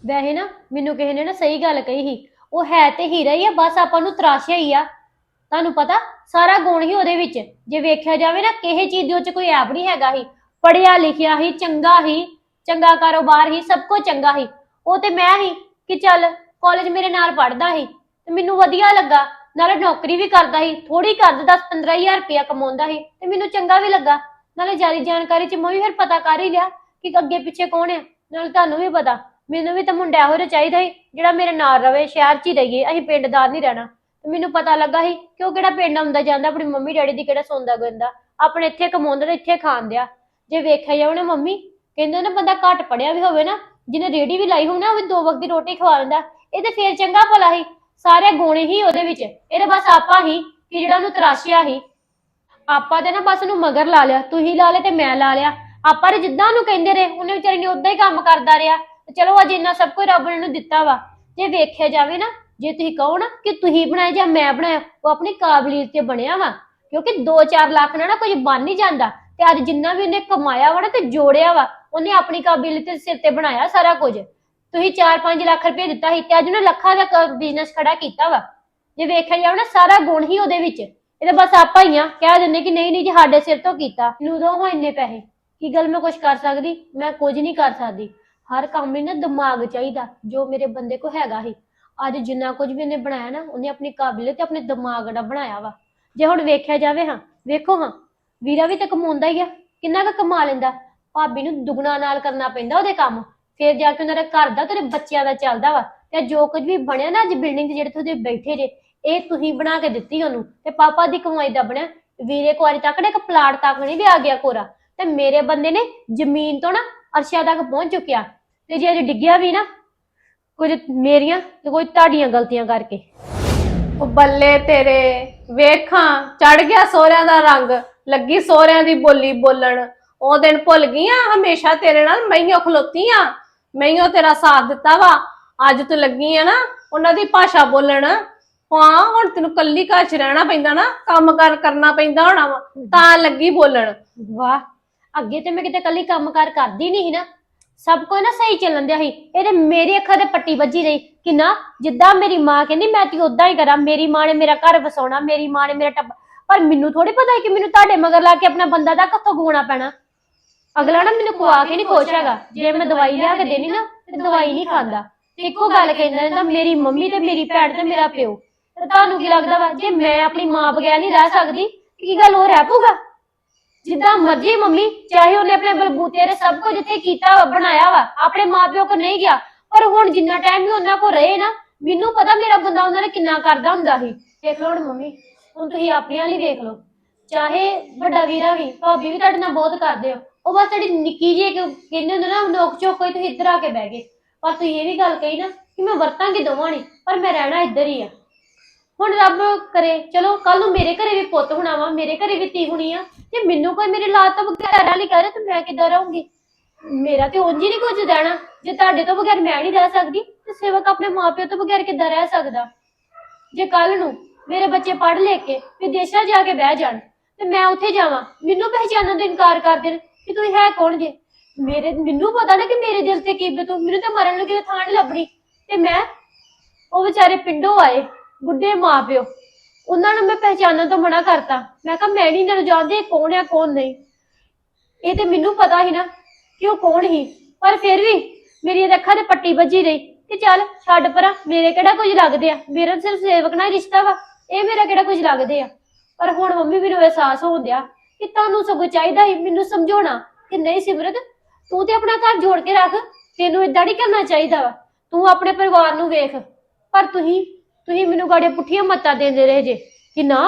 ਵੈਸੇ ਨਾ, ਮੈਨੂੰ ਕਿਸੇ ਨੇ ਨਾ ਸਹੀ ਗੱਲ ਕਹੀ ਸੀ। ਉਹ ਹੈ ਤੇ ਹੀਰਾ ਹੀ ਆ, ਬਸ ਆਪਾਂ ਨੂੰ ਤਰਾਸ਼ਿਆ ਹੀ ਆ। ਤੁਹਾਨੂੰ ਪਤਾ, ਸਾਰਾ ਗੁਣ ਹੀ ਉਹਦੇ ਵਿੱਚ। ਜੇ ਵੇਖਿਆ ਜਾਵੇ ਨਾ, ਕਿਸੇ ਚੀਜ਼ ਦੇ ਵਿੱਚ ਕੋਈ ਐਬ ਨਹੀਂ ਹੈਗਾ ਹੀ ਪੜਿਆ ਲਿਖਿਆ ਹੀ ਚੰਗਾ ਹੀ ਚੰਗਾ ਕਾਰੋਬਾਰ ਹੀ ਸਭ ਕੁਝ ਚੰਗਾ ਹੀ ਉਹ ਤੇ ਮੈਂ ਹੀ ਕਿ ਚੱਲ ਕਾਲਜ ਮੇਰੇ ਨਾਲ ਪੜਦਾ ਸੀ। ਤੇ ਮੈਨੂੰ ਵਧੀਆ ਲੱਗਾ। ਨਾਲੇ ਨੌਕਰੀ ਵੀ ਕਰਦਾ ਸੀ ਥੋੜੀ ਕਰਦਾ 10 15000 ਰੁਪਇਆ ਕਮਾਉਂਦਾ ਸੀ ਤੇ ਮੈਨੂੰ ਚੰਗਾ ਵੀ ਲੱਗਾ। ਨਾਲੇ ਜਾਰੀ ਜਾਣਕਾਰੀ ਚ ਮੈਂ ਵੀ ਫਿਰ ਪਤਾ ਕਰ ਹੀ ਲਿਆ ਕਿ ਅੱਗੇ ਪਿੱਛੇ ਕੌਣ ਹੈ ਨਾਲੇ ਤੁਹਾਨੂੰ ਵੀ ਪਤਾ, ਮੈਨੂੰ ਵੀ ਤਾਂ ਮੁੰਡਾ ਇਹੋ ਜਿਹਾ ਚਾਹੀਦਾ ਸੀ ਜਿਹੜਾ ਮੇਰੇ ਨਾਲ ਰਵੇ, ਸ਼ਹਿਰ 'ਚ ਹੀ ਰਹੀਏ, ਅਸੀਂ ਪਿੰਡਦਾਰ ਨਹੀਂ ਰਹਿਣਾ। ਤੇ ਮੈਨੂੰ ਪਤਾ ਲੱਗਾ ਸੀ ਕਿ ਉਹ ਕਿਹੜਾ ਪਿੰਡ ਆਉਂਦਾ ਜਾਂਦਾ, ਆਪਣੀ ਮੰਮੀ ਡੈਡੀ ਦੀ ਕਿਹੜਾ ਸੌਂਦਾ ਗੰਦਾ। ਆਪਣੇ ਇੱਥੇ ਕਮਾਉਂਦਾ ਤੇ ਇੱਥੇ ਖਾਂਦਿਆ ਜੇ ਵੇਖਿਆ ਜਾਵੇ ਨਾ ਮੰਮੀ, ਕਹਿੰਦੇ ਨਾ ਬੰਦਾ ਘੱਟ ਪੜਿਆ ਵੀ ਹੋਵੇ ਨਾ, ਜਿਹਨੇ ਰੇੜੀ ਵੀ ਲਾਈ ਹੋਵੇ ਨਾ, ਉਹ ਵੀ ਦੋ ਵਕਤ ਦੀ ਰੋਟੀ ਖਵਾ ਦਿੰਦਾ। ਇਹ ਤੇ ਫੇਰ ਚੰਗਾ ਭਲਾ ਸੀ। ਸਾਰੇ ਗੁਣ ਹੀ ਉਹਦੇ ਵਿੱਚ। ਇਹਦੇ ਬਸ ਆਪਾਂ ਹੀ ਕਿ ਜਿਹੜਾ ਉਹਨੂੰ ਤਰਾਸ਼ਿਆ ਸੀ ਆਪਾਂ ਤੇ ਨਾ ਬਸ ਉਹਨੂੰ ਮਗਰ ਲਾ ਲਿਆ। ਤੁਸੀਂ ਲਾ ਲਿਆ ਤੇ ਮੈਂ ਲਾ ਲਿਆ। ਆਪਾਂ ਤੇ ਜਿੱਦਾਂ ਉਹਨੂੰ ਕਹਿੰਦੇ ਰਹੇ, ਉਹਨੇ ਵਿਚਾਰੀ ਨੇ ਉਦਾਂ ਹੀ ਕੰਮ ਕਰਦਾ ਰਿਹਾ। ਤੇ ਚਲੋ ਅੱਜ ਇੰਨਾ ਸਭ ਕੁਝ ਰੱਬ ਨੇ ਉਹਨੂੰ ਦਿੱਤਾ ਵਾ। ਜੇ ਵੇਖਿਆ ਜਾਵੇ ਨਾ, ਜੇ ਤੁਸੀਂ ਕਹੋ ਨਾ ਕਿ ਤੁਸੀਂ ਬਣਾਇਆ ਜਾਂ ਮੈਂ ਬਣਾਇਆ, ਉਹ ਆਪਣੀ ਕਾਬਲੀਅਤ ਤੇ ਬਣਿਆ ਵਾ। ਕਿਉਂਕਿ 2-4 ਲੱਖ ਨਾਲ ਨਾ ਕੁਝ ਬਣ ਨਹੀਂ ਜਾਂਦਾ। ਤੇ ਅੱਜ ਜਿੰਨਾ ਵੀ ਉਹਨੇ ਕਮਾਇਆ ਵਾ ਨਾ ਤੇ ਜੋੜਿਆ ਵਾ, ਉਹਨੇ ਆਪਣੀ ਕਾਬਲੀਅਤ ਦੇ ਸਿਰ ਤੇ ਬਣਾਇਆ ਸਾਰਾ ਕੁਝ। ਤੁਸੀਂ 4-5 ਲੱਖ ਰੁਪਏ ਦਿੱਤਾ ਸੀ ਤੇ ਅੱਜ ਉਹਨੇ ਲੱਖਾਂ ਦਾ ਬਿਜ਼ਨਸ ਖੜਾ ਕੀਤਾ ਵਾ। ਜੇ ਵੇਖਿਆ ਜਾਵੇ ਨਾ, ਸਾਰਾ ਗੁਣ ਹੀ ਉਹਦੇ ਵਿੱਚ। ਇਹਦੇ ਬਸ ਆਪਾਂ ਹੀ ਆ, ਕਹਿ ਦਿੰਦੇ ਕਿ ਨਹੀਂ ਨਹੀਂ ਜੀ, ਸਾਡੇ ਸਿਰ ਤੋਂ ਕੀਤਾ। ਮੈਨੂੰ ਹੋ ਇੰਨੇ ਪੈਸੇ, ਕੀ ਗੱਲ ਮੈਂ ਕੁਝ ਕਰ ਸਕਦੀ? ਮੈਂ ਕੁਝ ਨਹੀਂ ਕਰ ਸਕਦੀ। ਹਰ ਕੰਮ ਲਈ ਨਾ ਦਿਮਾਗ ਚਾਹੀਦਾ, ਜੋ ਮੇਰੇ ਬੰਦੇ ਕੋ ਹੈਗਾ ਹੀ ਅੱਜ ਜਿੰਨਾ ਕੁਝ ਵੀ ਉਹਨੇ ਬਣਾਇਆ ਨਾ, ਉਹਨੇ ਆਪਣੀ ਕਾਬਲੀਅਤ ਤੇ ਆਪਣੇ ਦਿਮਾਗ ਦਾ ਬਣਾਇਆ ਵਾ। ਜੇ ਹੁਣ ਵੇਖਿਆ ਜਾਵੇ ਹਾਂ, ਵੇਖੋ ਹਾਂ, ਵੀਰਾ ਵੀ ਤਾਂ ਕਮਾਉਂਦਾ ਹੀ ਆ। ਕਿੰਨਾ ਕੁ ਕਮਾ ਲੈਂਦਾ? ਭਾਬੀ ਨੂੰ ਦੁਗਣਾ ਨਾਲ ਕਰਨਾ ਪੈਂਦਾ ਉਹਦੇ ਕੰਮ। ਫਿਰ ਜਾ ਕੇ ਉਹਨਾਂ ਦਾ ਘਰ ਦਾ ਤੇਰੇ ਬੱਚਿਆਂ ਦਾ ਚੱਲਦਾ ਵਾ ਤੇ ਜੋ ਕੁਝ ਵੀ ਬਣਿਆ ਨਾ ਅੱਜ ਬਿਲਡਿੰਗ 'ਚ ਜਿਹੜੇ ਤੁਸੀਂ ਬੈਠੇ ਜੇ, ਇਹ ਤੁਸੀਂ ਬਣਾ ਕੇ ਦਿੱਤੀ ਉਹਨੂੰ ਤੇ ਪਾਪਾ ਦੀ ਕਮਾਈ ਦਾ ਬਣਿਆ। ਵੀਰੇ ਕੁਆਰੀ ਤੱਕ ਨਾ ਇੱਕ ਪਲਾਟ ਤੱਕ ਨਹੀਂ ਲਿਆ ਗਿਆ ਕੋਰਾ। ਤੇ ਮੇਰੇ ਬੰਦੇ ਨੇ ਜ਼ਮੀਨ ਤੋਂ ਨਾ ਅਰਸ਼ਾ ਤੱਕ ਪਹੁੰਚ ਚੁੱਕਿਆ। ਤੇ ਜੇ ਅੱਜ ਡਿੱਗਿਆ ਵੀ ਨਾ, ਕੁਝ ਮੇਰੀਆਂ ਤੇ ਕੋਈ ਤੁਹਾਡੀਆਂ ਗਲਤੀਆਂ ਕਰਕੇ। ਉਹ ਬੱਲੇ ਤੇਰੇ, ਵੇਖਾਂ ਚੜ ਗਿਆ ਸੋਹਰਿਆਂ ਦਾ ਰੰਗ, ਲੱਗੀ ਸੋਹਰਿਆਂ ਦੀ ਬੋਲੀ ਬੋਲਣ। ਉਹ ਦਿਨ ਭੁੱਲ ਗਈਆਂ, ਹਮੇਸ਼ਾ ਤੇਰੇ ਨਾਲ ਮਈਓ ਖਲੋਤੀਆਂ ਮਈਓ ਤੇਰਾ ਸਾਥ ਦਿੱਤਾ ਵਾ। ਅੱਜ ਤੂੰ ਲੱਗੀ ਆ ਨਾ, ਉਹਨਾਂ ਦੀ ਭਾਸ਼ਾ ਬੋਲਣ। ਹਾਂ, ਹੁਣ ਤੈਨੂੰ ਕੱਲੀ ਘਰ 'ਚ ਰਹਿਣਾ ਪੈਂਦਾ ਨਾ, ਕੰਮ ਕਾਰ ਕਰਨਾ ਪੈਂਦਾ ਹੋਣਾ ਵਾ, ਤਾਂ ਲੱਗੀ ਬੋਲਣ। ਵਾਹ, ਅੱਗੇ ਤੇ ਮੈਂ ਕਿਤੇ ਕੱਲੀ ਕੰਮਕਾਰ ਕਰਦੀ ਨਹੀਂ ਸੀ ਨਾ। ਸਭ ਕੁਝ ਨਾ ਸਹੀ ਚੱਲਣ ਦਿਆ ਸੀ। ਇਹਦੇ ਮੇਰੀ ਅੱਖਾਂ ਤੇ ਪੱਟੀ ਵੱਜੀ ਰਹੀ ਕਿ ਨਾ, ਜਿੱਦਾਂ ਮੇਰੀ ਮਾਂ ਕਹਿੰਦੀ, ਮੈਂ ਤੇ ਉਦਾਂ ਹੀ ਕਰਾਂ। ਮੇਰੀ ਮਾਂ ਨੇ ਮੇਰਾ ਘਰ ਵਸਾਉਣਾ, ਮੇਰੀ ਮਾਂ ਨੇ ਮੇਰਾ ਟੱਬ ਪਰ ਮੈਨੂੰ ਥੋੜੀ ਪਤਾ ਹੈ ਕਿ ਮੈਨੂੰ ਤੁਹਾਡੇ ਮਗਰ ਲਾ ਕੇ ਆਪਣਾ ਬੰਦਾ ਦਾ ਕਿੱਥੋਂ ਗਵਾਉਣਾ ਪੈਣਾ। ਅਗਲਾ ਨਾ ਮੈਨੂੰ ਖਵਾ ਕੇ ਨਹੀਂ ਖੁਸ਼ ਹੈਗਾ। ਜੇ ਮੈਂ ਦਵਾਈ ਲਿਆ ਕੇ ਦੇਣੀ ਨਾ, ਤੇ ਦਵਾਈ ਨਹੀਂ ਖਾਂਦਾ। ਤੇ ਇੱਕੋ ਗੱਲ ਕਹਿੰਦਾ ਰਹਿੰਦਾ, ਮੇਰੀ ਮੰਮੀ ਤੇ ਮੇਰੀ ਭੈਣ ਤੇ ਮੇਰਾ ਪਿਓ। ਤੇ ਤੁਹਾਨੂੰ ਕੀ ਲੱਗਦਾ ਵਾ, ਜੇ ਮੈਂ ਆਪਣੀ ਮਾਂ ਬਗੈਰ ਨਹੀਂ ਰਹਿ ਸਕਦੀ ਕੀ ਗੱਲ ਉਹ ਰਹਿ ਪਊਗਾ? ਜਿੱਦਾਂ ਮਰਜ਼ੀ ਮੰਮੀ, ਚਾਹੇ ਉਹਨੇ ਆਪਣੇ ਬਲਬੂਤੇ ਦੇ ਸਭ ਕੁਝ ਇੱਥੇ ਕੀਤਾ ਵਾ, ਬਣਾਇਆ ਵਾ, ਆਪਣੇ ਮਾਪਿਓ ਕੋ ਨਹੀਂ ਗਿਆ, ਪਰ ਹੁਣ ਜਿੰਨਾ ਟਾਈਮ ਵੀ ਉਹਨਾਂ ਕੋ ਰਹੇ ਨਾ, ਮੈਨੂੰ ਪਤਾ ਮੇਰਾ ਬੰਦਾ ਉਹਨਾਂ ਨੇ ਕਿੰਨਾ ਕਰਦਾ ਹੁੰਦਾ ਸੀ। ਦੇਖ ਲਓ ਹੁਣ ਮੰਮੀ, ਹੁਣ ਤੁਸੀਂ ਆਪਣਿਆਂ ਲਈ ਦੇਖ ਲਓ। ਚਾਹੇ ਵੱਡਾ ਵੀਰਾ ਵੀ, ਭਾਬੀ ਵੀ ਤੁਹਾਡੇ ਨਾਲ ਬਹੁਤ ਕਰਦੇ ਹੋ ਉਹ ਬਸ ਜਿਹੜੀ ਨਿੱਕੀ ਜਿਹੀ ਇੱਕ ਕਹਿੰਦੇ ਹੁੰਦੇ ਨਾ, ਨੋਕ ਝੋਕ ਕੋਈ ਤੁਸੀਂ ਇੱਧਰ ਆ ਕੇ ਬਹਿ ਗਏ। ਪਰ ਤੁਸੀਂ ਇਹ ਵੀ ਗੱਲ ਕਹੀ ਨਾ ਕਿ ਮੈਂ ਵਰਤਾਂਗੀ ਦੋਵਾਂ ਨੇ, ਪਰ ਮੈਂ ਰਹਿਣਾ ਇੱਧਰ ਹੀ ਆ। ਹੁਣ ਰੱਬ ਕਰੇ, ਚਲੋ ਕੱਲ ਨੂੰ ਮੇਰੇ ਘਰੇ ਵੀ ਪੁੱਤ ਹੋਣਾ ਵਾ, ਮੇਰੇ ਘਰੇ ਵੀ ਧੀ ਹੋਣੀ ਆ, ਤੇ ਮੈਨੂੰ ਕੋਈ ਮੇਰੀ ਲਾਤ ਤੋਂ ਬਗੈਰ ਵਾਲੀ ਕਰੇ ਤੇ ਮੈਂ ਕਿੱਦਾਂ ਰਹੂੰਗੀ? ਮੇਰਾ ਤੇ ਉਂਝ ਹੀ ਨਹੀਂ ਕੁਝ ਦੇਣਾ ਜੇ ਤੁਹਾਡੇ ਤੋਂ ਬਗੈਰ ਮੈਂ ਨਹੀਂ ਰਹਿ ਸਕਦੀ, ਤੇ ਸੇਵਕ ਆਪਣੇ ਮਾਪਿਆਂ ਤੋਂ ਬਗੈਰ ਕਿੱਦਾਂ ਰਹਿ ਸਕਦਾ? ਜੇ ਕੱਲ ਨੂੰ ਮੇਰੇ ਬੱਚੇ ਪੜ੍ਹ ਲਿਖ ਕੇ ਵਿਦੇਸ਼ਾਂ ਜਾ ਕੇ ਬਹਿ ਜਾਣ, ਤੇ ਮੈਂ ਉੱਥੇ ਜਾਵਾਂ, ਮੈਨੂੰ ਪਹਿਚਾਨਣ ਤੋਂ ਇਨਕਾਰ ਕਰ ਦੇਣ ਕਿ ਤੁਸੀਂ ਹੈ ਕੌਣ ਜੇ? ਮੇਰੇ ਮੈਨੂੰ ਪਤਾ ਨਾ ਕਿ ਮੇਰੇ ਦਿਲ ਤੇ ਕੀ ਬਤੂ ਮੈਨੂੰ ਤਾਂ ਮਰਨ ਲੱਗੇ ਥਾਂ ਨਹੀਂ ਲੱਭਣੀ। ਤੇ ਮੈਂ ਉਹ ਵਿਚਾਰੇ ਪਿੰਡੋਂ ਆਏ, ਬੁੱਢੇ ਮਾਪਿਓ ਉਹਨਾਂ ਨੂੰ ਮੈਂ ਪਹਿਚਾਨਣ ਤੋਂ ਮਨਾ ਕਰਤਾ। ਮੈਂ ਕਿਹਾ, ਮੈਂ ਨਹੀਂ ਇਹਨਾਂ ਜਾਣਦੀ ਇਹ ਕੌਣ ਹੈ ਕੌਣ ਨਹੀਂ। ਇਹ ਤੇ ਮੈਨੂੰ ਪਤਾ ਹੀ ਨਾ ਕਿ ਉਹ ਕੌਣ ਹੀ ਪਰ ਫਿਰ ਵੀ ਮੇਰੀ ਅੱਖਾਂ ਤੇ ਪੱਟੀ ਵੱਜੀ ਰਹੀ ਕਿ ਚੱਲ ਛੱਡ ਪਰਾਂ, ਮੇਰੇ ਕਿਹੜਾ ਕੁਝ ਲੱਗਦੇ ਆ? ਮੇਰਾ ਸਿਰਫ ਸੇਵਕ ਨਾਲ ਰਿਸ਼ਤਾ ਵਾ। ਇਹ ਮੇਰਾ ਕਿਹੜਾ ਕੁਝ ਲੱਗਦੇ ਆ? ਪਰ ਹੁਣ ਮੰਮੀ ਮੈਨੂੰ ਅਹਿਸਾਸ ਹੋਣ ਡਿਆ ਕਿ ਤੁਹਾਨੂੰ ਸਗੋਂ ਚਾਹੀਦਾ ਸੀ ਮੈਨੂੰ ਸਮਝਾਉਣਾ ਕਿ ਨਹੀਂ ਸਿਮਰਤ, ਤੂੰ ਤੇ ਆਪਣਾ ਘਰ ਜੋੜ ਕੇ ਰੱਖ, ਤੈਨੂੰ ਇਦਾਂ ਨਹੀਂ ਕਰਨਾ ਚਾਹੀਦਾ ਵਾ। ਤੂੰ ਆਪਣੇ ਪਰਿਵਾਰ ਨੂੰ ਵੇਖ, ਪਰ ਤੁਸੀਂ ਤੁਸੀਂ ਮੈਨੂੰ ਗਾੜੇ ਪੁੱਠੀਆਂ ਮੱਤਾਂ ਦਿੰਦੇ ਰਹੇ ਜੇ। ਕਿ ਨਾ,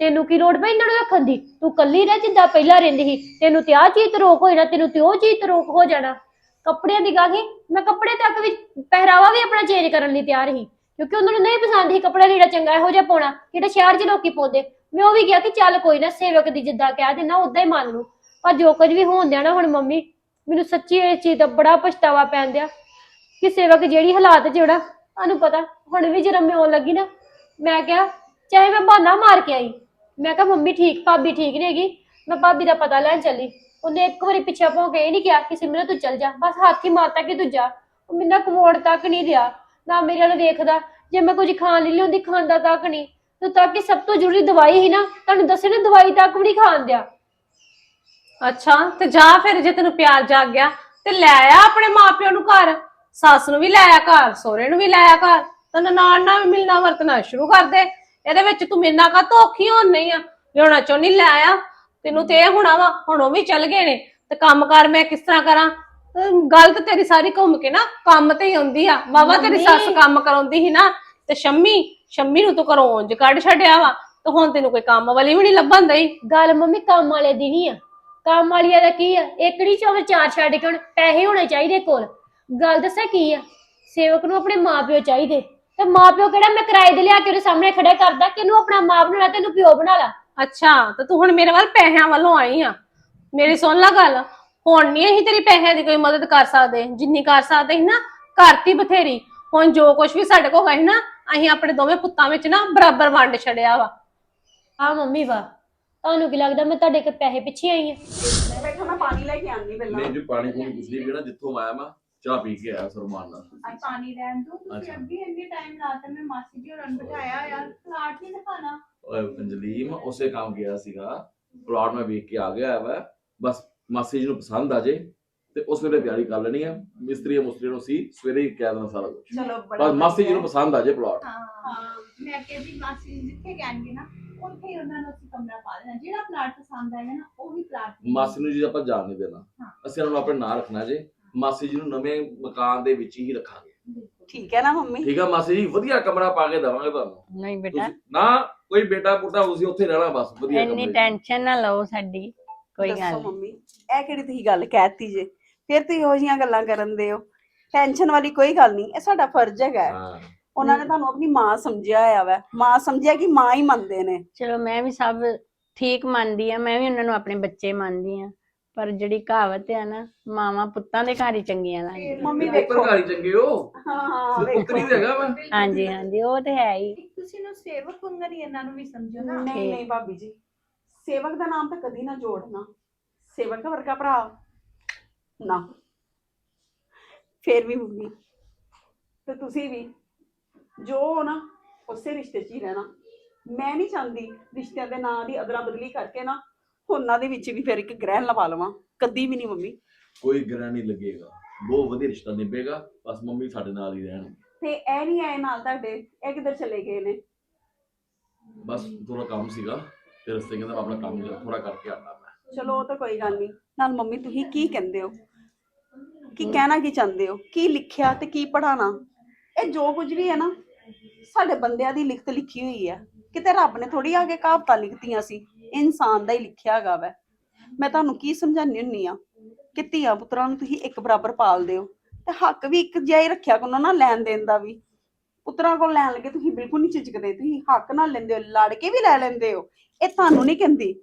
ਤੈਨੂੰ ਕੀ ਲੋੜ ਪਈ ਇਹਨਾਂ ਨੂੰ ਰੱਖਣ ਦੀ? ਤੂੰ ਕੱਲੀ ਰਹਿ ਜਿੱਦਾਂ ਪਹਿਲਾਂ ਰਹਿੰਦੀ ਸੀ। ਤੈਨੂੰ ਤੇ ਆਹ ਚੀਜ਼ ਰੋਕ ਹੋ ਜਾਣਾ ਤੈਨੂੰ ਤੇ ਉਹ ਚੀਜ਼ ਰੋਕ ਹੋ ਜਾਣਾ। ਕੱਪੜਿਆਂ ਦੀ ਗੱਲ ਹੀ ਮੈਂ ਕੱਪੜੇ ਤੱਕ ਵੀ, ਪਹਿਰਾਵਾ ਵੀ ਆਪਣਾ ਚੇਂਜ ਕਰਨ ਲਈ ਤਿਆਰ ਸੀ। ਕਿਉਂਕਿ ਉਹਨਾਂ ਨੂੰ ਨਹੀਂ ਪਸੰਦ ਸੀ ਕੱਪੜਾ ਲੀੜਾ ਚੰਗਾ ਇਹੋ ਜਿਹਾ ਪਾਉਣਾ, ਜਿਹੜਾ ਸ਼ਹਿਰ 'ਚ ਲੋਕੀ ਪਾਉਂਦੇ। ਮੈਂ ਉਹ ਵੀ ਕਿਹਾ ਕਿ ਚੱਲ ਕੋਈ ਨਾ ਸੇਵਕ ਦੀ ਜਿੱਦਾਂ ਕਹਿ ਦੇਣਾ ਉਦਾਂ ਹੀ ਮੰਨ ਲੂ ਪਰ ਜੋ ਕੁਝ ਵੀ ਹੋਣ ਦਿਆ ਨਾ ਹੁਣ ਮੰਮੀ, ਮੈਨੂੰ ਸੱਚੀ ਇਸ ਚੀਜ਼ ਦਾ ਬੜਾ ਪਛਤਾਵਾ ਪੈਣ ਪੈਂਦਿਆ ਕਿ ਸੇਵਕ ਜਿਹੜੀ ਹਾਲਾਤ ਜਿਹੜਾ ਤੁਹਾਨੂੰ ਪਤਾ, ਹੁਣ ਵੀ ਜਦੋਂ ਮੈਂ ਆਉਣ ਲੱਗੀ ਨਾ, ਮੈਂ ਕਿਹਾ, ਚਾਹੇ ਮੈਂ ਬਹਾਨਾ ਮਾਰ ਕੇ ਆਈ, ਮੈਂ ਕਿਹਾ, ਮੰਮੀ ਠੀਕ, ਭਾਬੀ ਠੀਕ ਨਹੀਂ ਹੈਗੀ, ਮੈਂ ਭਾਬੀ ਦਾ ਪਤਾ ਲੈਣ ਚੱਲੀ। ਉਹਨੇ ਇੱਕ ਵਾਰੀ ਪਿੱਛੇ ਭੌਂ ਕੇ ਇਹ ਨਹੀਂ ਕਿਹਾ ਕਿ ਸਿਮਰਨ ਤੂੰ ਚੱਲ ਜਾ, ਬਸ ਹੱਥ ਹੀ ਮਾਰਤਾ ਕਿ ਤੂੰ ਜਾ। ਉਹ ਮੈਨੂੰ ਕਮੋੜ ਤੱਕ ਨਹੀਂ ਰਿਹਾ, ਨਾ ਮੇਰੇ ਵੱਲ ਵੇਖਦਾ, ਜੇ ਮੈਂ ਕੁਝ ਖਾਣ ਲਈ ਲਿਆਉਂਦੀ, ਖਾਂਦਾ ਤੱਕ ਨਹੀਂ ਤੇ ਤਾਂ ਕਿ ਸਭ ਤੋਂ ਜ਼ਰੂਰੀ ਦਵਾਈ ਹੀ ਨਾ ਤੁਹਾਨੂੰ ਦੱਸੇ ਨਾ ਦਵਾਈ ਤੱਕ ਵੀ ਨਹੀਂ ਖਾਣ ਦਿਆ। ਅੱਛਾ ਤੇ ਜਾ ਫਿਰ ਜੇ ਤੈਨੂੰ ਪਿਆਰ ਜਾਗ ਗਿਆ ਤੇ ਲੈ ਆ ਆਪਣੇ ਮਾਪਿਆਂ ਨੂੰ ਘਰ। ਸੱਸ ਨੂੰ ਵੀ ਲੈ ਆ ਘਰ ਸਹੁਰੇ ਨੂੰ ਵੀ ਲੈ ਆ ਘਰ। ਤੇ ਨਨਾਣ ਨਾਲ ਵੀ ਮਿਲਣਾ ਵਰਤਣਾ ਸ਼ੁਰੂ ਕਰ ਦੇ। ਇਹਦੇ ਵਿੱਚ ਤੂੰ ਮੇਰੇ ਨਾਲ ਕਾ ਧੋਖੀ ਹੋਣ ਨਹੀਂ ਆ। ਲਿਆਉਣਾ ਚਾਹੁੰਦੀ ਲੈ ਆ। ਤੈਨੂੰ ਤੇ ਇਹ ਹੋਣਾ ਵਾ ਹੁਣ ਉਹ ਵੀ ਚੱਲ ਗਏ ਨੇ। ਤੇ ਕੰਮ ਕਰ ਮੈਂ ਕਿਸ ਤਰ੍ਹਾਂ ਕਰਾਂ? ਤੇ ਗੱਲ ਤੇ ਤੇਰੀ ਸਾਰੀ ਘੁੰਮ ਕੇ ਨਾ ਕੰਮ ਤੇ ਹੀ ਆਉਂਦੀ ਆ। ਵਾਵਾ ਤੇਰੀ ਸੱਸ। ਕੰਮ ਕਰਾਉਂਦੀ ਸੀ ਨਾ ਤੇ ਸ਼ੰਮੀ ਸ਼ੰਮੀ ਨੂੰ ਤੂੰ ਘਰੋਂ ਉਂਝ ਕੱਢ ਛੱਡਿਆ ਵਾ ਤੇ ਹੁਣ ਤੈਨੂੰ ਕੋਈ ਕੰਮ ਵਾਲੀ ਵੀ ਨਹੀਂ ਲੱਭਣ ਦਈ। ਗੱਲ ਮੰਮੀ ਕੰਮ ਵਾਲੇ ਦੀ ਨਹੀਂ ਆ। ਕੰਮ ਵਾਲੀਆਂ ਦਾ ਕੀ ਆ? ਇਕੜੀ ਚੋਂ ਚਾਰ ਛੱਡ ਕੇ ਹੁਣ ਪੈਸੇ ਹੋਣੇ ਚਾਹੀਦੇ ਕੋਲ। ਗੱਲ ਦੱਸਾਂ ਕੀ ਆ? ਸੇਵਕ ਨੂੰ ਆਪਣੇ ਮਾਪਿਓ ਚਾਹੀਦੇ। ਤੇ ਮਾਪਿਓ ਕਿਹੜਾ ਮੈਂ ਕਿਰਾਏ ਦੇ ਲਿਆ ਕੇ ਉਹਦੇ ਸਾਹਮਣੇ ਖੜਾ ਕਰਦਾ? ਕਿ ਇਹਨੂੰ ਆਪਣਾ ਮਾਂ ਬਣਾਉਣਾ ਤੈਨੂੰ ਪਿਓ ਬਣਾ ਲਾ? ਅੱਛਾ ਤੇ ਤੂੰ ਹੁਣ ਮੇਰੇ ਵੱਲ ਪੈਸਿਆਂ ਵੱਲੋਂ ਆਈ ਆ। ਮੇਰੀ ਸੁਣ ਲੈ ਗੱਲ। ਹੁਣ ਨਹੀਂ ਅਸੀਂ ਤੇਰੀ ਪੈਸਿਆਂ ਦੀ ਕੋਈ ਮਦਦ ਕਰ ਸਕਦੇ। ਜਿੰਨੀ ਕਰ ਸਕਦੇ ਸੀ ਨਾ ਕਰਤੀ ਬਥੇਰੀ। ਹੁਣ ਜੋ ਕੁਝ ਵੀ ਸਾਡੇ ਕੋਲ ਹੈ ਨਾ ਅਸੀਂ ਆਪਣੇ ਦੋਵੇਂ ਪੁੱਤਾਂ ਵਿੱਚ ਨਾ ਬਰਾਬਰ ਵੰਡ ਛੜਿਆ ਵਾ। ਆ ਮੰਮੀ ਵਾ ਤੁਹਾਨੂੰ ਕੀ ਲੱਗਦਾ ਮੈਂ ਤੁਹਾਡੇ ਕੋਲ ਪੈਸੇ ਪਿੱਛੇ ਆਈ ਆ ਬੈਠੋ ਮੈਂ ਪਾਣੀ ਲੈ ਕੇ ਆਉਂਦੀ ਪਹਿਲਾਂ। ਨਹੀਂ ਜੀ ਪਾਣੀ ਕੁਛ ਨਹੀਂ ਪੀਣਾ ਜਿੱਥੋਂ ਆਇਆ ਮੈਂ ਚਾਹ ਪੀ ਕੇ ਆਇਆ ਸਰਮਾਨ ਨਾਲ। ਅੱਜ ਪਾਣੀ ਲੈਣ ਦੋ ਤੁਸੀਂ। ਅੱਗੇ ਇੰਨੇ ਟਾਈਮ ਲਾਤਾ ਮੈਂ ਮਾਸੀ ਜੀ ਹੋਰਾਂ ਨੂੰ ਬਿਠਾਇਆ ਯਾਰ ਪਲਾਟ ਨਹੀਂ ਦਿਖਾਣਾ ਓਏ ਅੰਜਲੀ ਮੈਂ ਉਸੇ ਕੰਮ ਗਿਆ ਸੀਗਾ। ਪਲਾਟ ਮੈਂ ਵੇਖ ਕੇ ਆ ਗਿਆ ਵਾ। ਬਸ ਮਾਸੀ ਜੀ ਨੂੰ ਪਸੰਦ ਆ ਜੇ। ਤੇ ਉਸ ਵੇਲੇ ਤਿਆਰੀ ਕਰ ਲੈਣੀ ਆ। ਮਿਸਤਰੀ ਮੁਸਤਰੀ ਨੂੰ ਸੀ ਸਵੇਰੇ ਹੀ ਕਹਿ ਦੇਣਾ ਸਾਰਾ ਕੁਝ ਚਲੋ ਬੜਾ ਬਸ ਮਾਸੀ ਜੀ ਨੂੰ ਵਧੀਆ। ਪਸੰਦ ਆ ਜੇ ਪਲਾਟ ਹਾਂ ਮੈਂ ਕਹਿੰਦੀ ਮਾਸੀ ਜੀ ਜਿੱਥੇ ਕਹਿਣਗੇ ਨਾ ਉੱਥੇ ਹੀ ਉਹਨਾਂ ਨੂੰ ਅਸੀਂ ਕਮਰਾ ਪਾ ਦੇਣਾ। ਜਿਹੜਾ ਪਲਾਟ ਪਸੰਦ ਆਏਗਾ ਨਾ ਉਹ ਵੀ ਪਲਾਟ ਮਾਸੀ ਨੂੰ ਜੀ ਆਪਾਂ ਜਾਣ ਨਹੀਂ ਦੇਣਾ। ਹਾਂ। ਅਸੀਂ ਉਹਨਾਂ ਨੂੰ ਆਪਣੇ ਨਾਂ ਰੱਖਣਾ ਜੇ। ਮਾਸੀ ਜੀ ਨੂੰ ਨਵੇਂ ਮਕਾਨ ਦੇ ਵਿੱਚ ਹੀ ਰੱਖਾਂਗੇ। ਠੀਕ ਹੈ ਨਾ ਮੰਮੀ? ਠੀਕ ਆ ਮਾਸੀ ਜੀ ਵਧੀਆ ਕਮਰਾ ਪਾ ਕੇ ਦੇਵਾਂਗੇ ਤੁਹਾਨੂੰ। ਨਹੀਂ ਬੇਟਾ। ਤੁਸੀਂ ਨਾ ਕੋਈ ਬੇਟਾ ਪੁੱਤਾ ਤੁਸੀਂ ਉੱਥੇ ਰਹਿਣਾ ਬਸ ਵਧੀਆ ਇੰਨੀ ਕਮਰੇ 'ਚ। ਟੈਨਸ਼ਨ ਨਾ ਲਓ ਸਾਡੀ ਕੋਈ ਗੱਲ ਦੱਸੋ ਮੰਮੀ ਇਹ ਕਿਹੜੀ ਤੁਸੀਂ ਗੱਲ ਕਹਿਤੀ ਜੇ? ਫਿਰ ਤੁਸੀਂ ਇਹੋ ਜਿਹੀਆਂ ਗੱਲਾਂ ਕਰਨ ਦੇ ਹੋ। ਟੈਨਸ਼ਨ ਵਾਲੀ ਕੋਈ ਗੱਲ ਨਹੀਂ ਇਹ ਸਾਡਾ ਫਰਜ਼ ਹੈਗਾ। ਹੈ। ਉਹਨਾਂ ਨੇ ਤੁਹਾਨੂੰ ਆਪਣੀ ਮਾਂ ਸਮਝਿਆ ਹੋਇਆ ਵਾ। ਮਾਂ ਸਮਝਿਆ ਕਿ ਮਾਂ ਹੀ ਮੰਨਦੇ ਨੇ। ਚਲੋ ਮੈਂ ਵੀ ਸਭ ਠੀਕ ਮੰਨਦੀ ਆ ਮੈਂ ਵੀ ਉਹਨਾਂ ਨੂੰ ਆਪਣੇ ਬੱਚੇ ਮੰਨਦੀ ਆ। ਪਰ ਜਿਹੜੀ ਕਹਾਵਤ ਆ ਨਾ ਮਾਵਾਂ ਪੁੱਤਾਂ ਦੇ ਘਰ ਹੀ ਚੰਗੀਆਂ ਲੱਗਦੀਆਂ। ਮੰਮੀ ਵੇਖੋ। ਘਰ ਹੀ ਚੰਗੇ ਹੋ। ਹਾਂ ਹਾਂ ਪੁੱਤਰੀ ਤੇ ਹੈਗਾ ਵਾ। ਹਾਂਜੀ ਹਾਂਜੀ ਉਹ ਤੇ ਹੈ ਹੀ। ਤੁਸੀਂ ਨੂੰ ਸੇਵਕ ਵਾਂਗਰ ਹੀ ਇਹਨਾਂ ਨੂੰ ਵੀ ਸਮਝੋ ਨਾ। ਨਹੀਂ ਨਹੀਂ ਭਾਬੀ ਜੀ। ਸੇਵਕ ਦਾ ਨਾਮ ਤਾਂ ਕਦੀ ਨਾ ਜੋੜਨਾ। ਸੇਵਕ ਵਰਗਾ ਭਰਾ। ਨਾ। ਫੇਰ ਵੀ ਮੰਮੀ ਤੇ ਤੁਸੀਂ ਵੀ ਜੋ ਹੋ ਨਾ ਉਸੇ ਰਿਸ਼ਤੇ 'ਚ ਹੀ ਰਹਿਣਾ। ਮੈਂ ਨਹੀਂ ਚਾਹੁੰਦੀ ਰਿਸ਼ਤਿਆਂ ਦੇ ਨਾਂ ਦੀ ਅਦਲਾ ਬਦਲੀ ਕਰਕੇ ਨਾ ਉਹਨਾਂ ਦੇ ਵਿੱਚ ਵੀ ਫਿਰ ਇੱਕ ਗ੍ਰਹਿਣ ਲਵਾ ਲਵਾਂ। ਕਦੀ ਵੀ ਨਹੀਂ ਮੰਮੀ। ਕੋਈ ਗ੍ਰਹਿ ਨਹੀਂ ਲੱਗੇਗਾ। ਬਹੁਤ ਵਧੀਆ ਰਿਸ਼ਤਾ ਨਿਭੇਗਾ ਬਸ ਮੰਮੀ ਸਾਡੇ ਨਾਲ ਹੀ ਰਹਿਣਗੇ ਤੇ ਇਹ ਨਹੀਂ ਆਏ ਨਾਲ ਤੁਹਾਡੇ ਇਹ ਕਿੱਧਰ ਚਲੇ ਗਏ ਨੇ? ਬਸ ਥੋੜਾ ਕੰਮ ਸੀਗਾ ਤੇ ਰਸਤੇ ਕਹਿੰਦਾ ਆਪਣਾ ਕੰਮ ਥੋੜਾ ਕਰਕੇ ਆਣਾ ਮੈਂ। ਚਲੋ ਉਹ ਤਾਂ ਕੋਈ ਗੱਲ ਨਹੀਂ। ਨਾਲ ਮੰਮੀ ਤੁਸੀਂ ਕੀ ਕਹਿੰਦੇ ਹੋ? ਕੀ ਕਹਿਣਾ ਕੀ ਚਾਹੁੰਦੇ ਹੋ? ਕੀ ਲਿਖਿਆ ਤੇ ਕੀ ਪੜਾਣਾ ਇਹ ਜੋ ਕੁਝ ਵੀ ਹੈ ਨਾ, ਸਾਡੇ ਬੰਦਿਆਂ ਦੀ ਲਿਖਤ ਲਿਖੀ ਹੋਈ ਹੈ। ਕਿਤੇ ਰੱਬ ਨੇ ਥੋੜੀ ਆ ਕੇ ਕਹਾਵਤਾਂ ਲਿਖਤੀਆਂ ਸੀ ਇਹ ਇਨਸਾਨ ਦਾ ਹੀ ਲਿਖਿਆ ਹੈਗਾ ਵੈ। ਮੈਂ ਤੁਹਾਨੂੰ ਕੀ ਸਮਝਾਉਂਦੀ ਹੁੰਨੀ ਆ ਕਿ ਧੀਆਂ ਪੁੱਤਰਾਂ ਨੂੰ ਤੁਸੀਂ ਇੱਕ ਬਰਾਬਰ ਪਾਲਦੇ ਹੋ ਤੇ ਹੱਕ ਵੀ ਇੱਕ ਜਿਹਾ ਹੀ ਰੱਖਿਆ ਕਰੋ ਨਾ ਲੈਣ ਦੇਣ ਦਾ ਵੀ। ਪੁੱਤਰਾਂ ਕੋਲ ਲੈਣ ਲੱਗੇ ਤੁਸੀਂ ਬਿਲਕੁਲ ਨਹੀਂ ਝਿਜਕਦੇ, ਤੁਸੀਂ ਹੱਕ ਨਾਲ ਲੈਂਦੇ ਹੋ, ਲੜ ਕੇ ਵੀ ਲੈ ਲੈਂਦੇ ਹੋ। ਇਹ ਤੁਹਾਨੂੰ ਨਹੀਂ ਕਹਿੰਦੀ।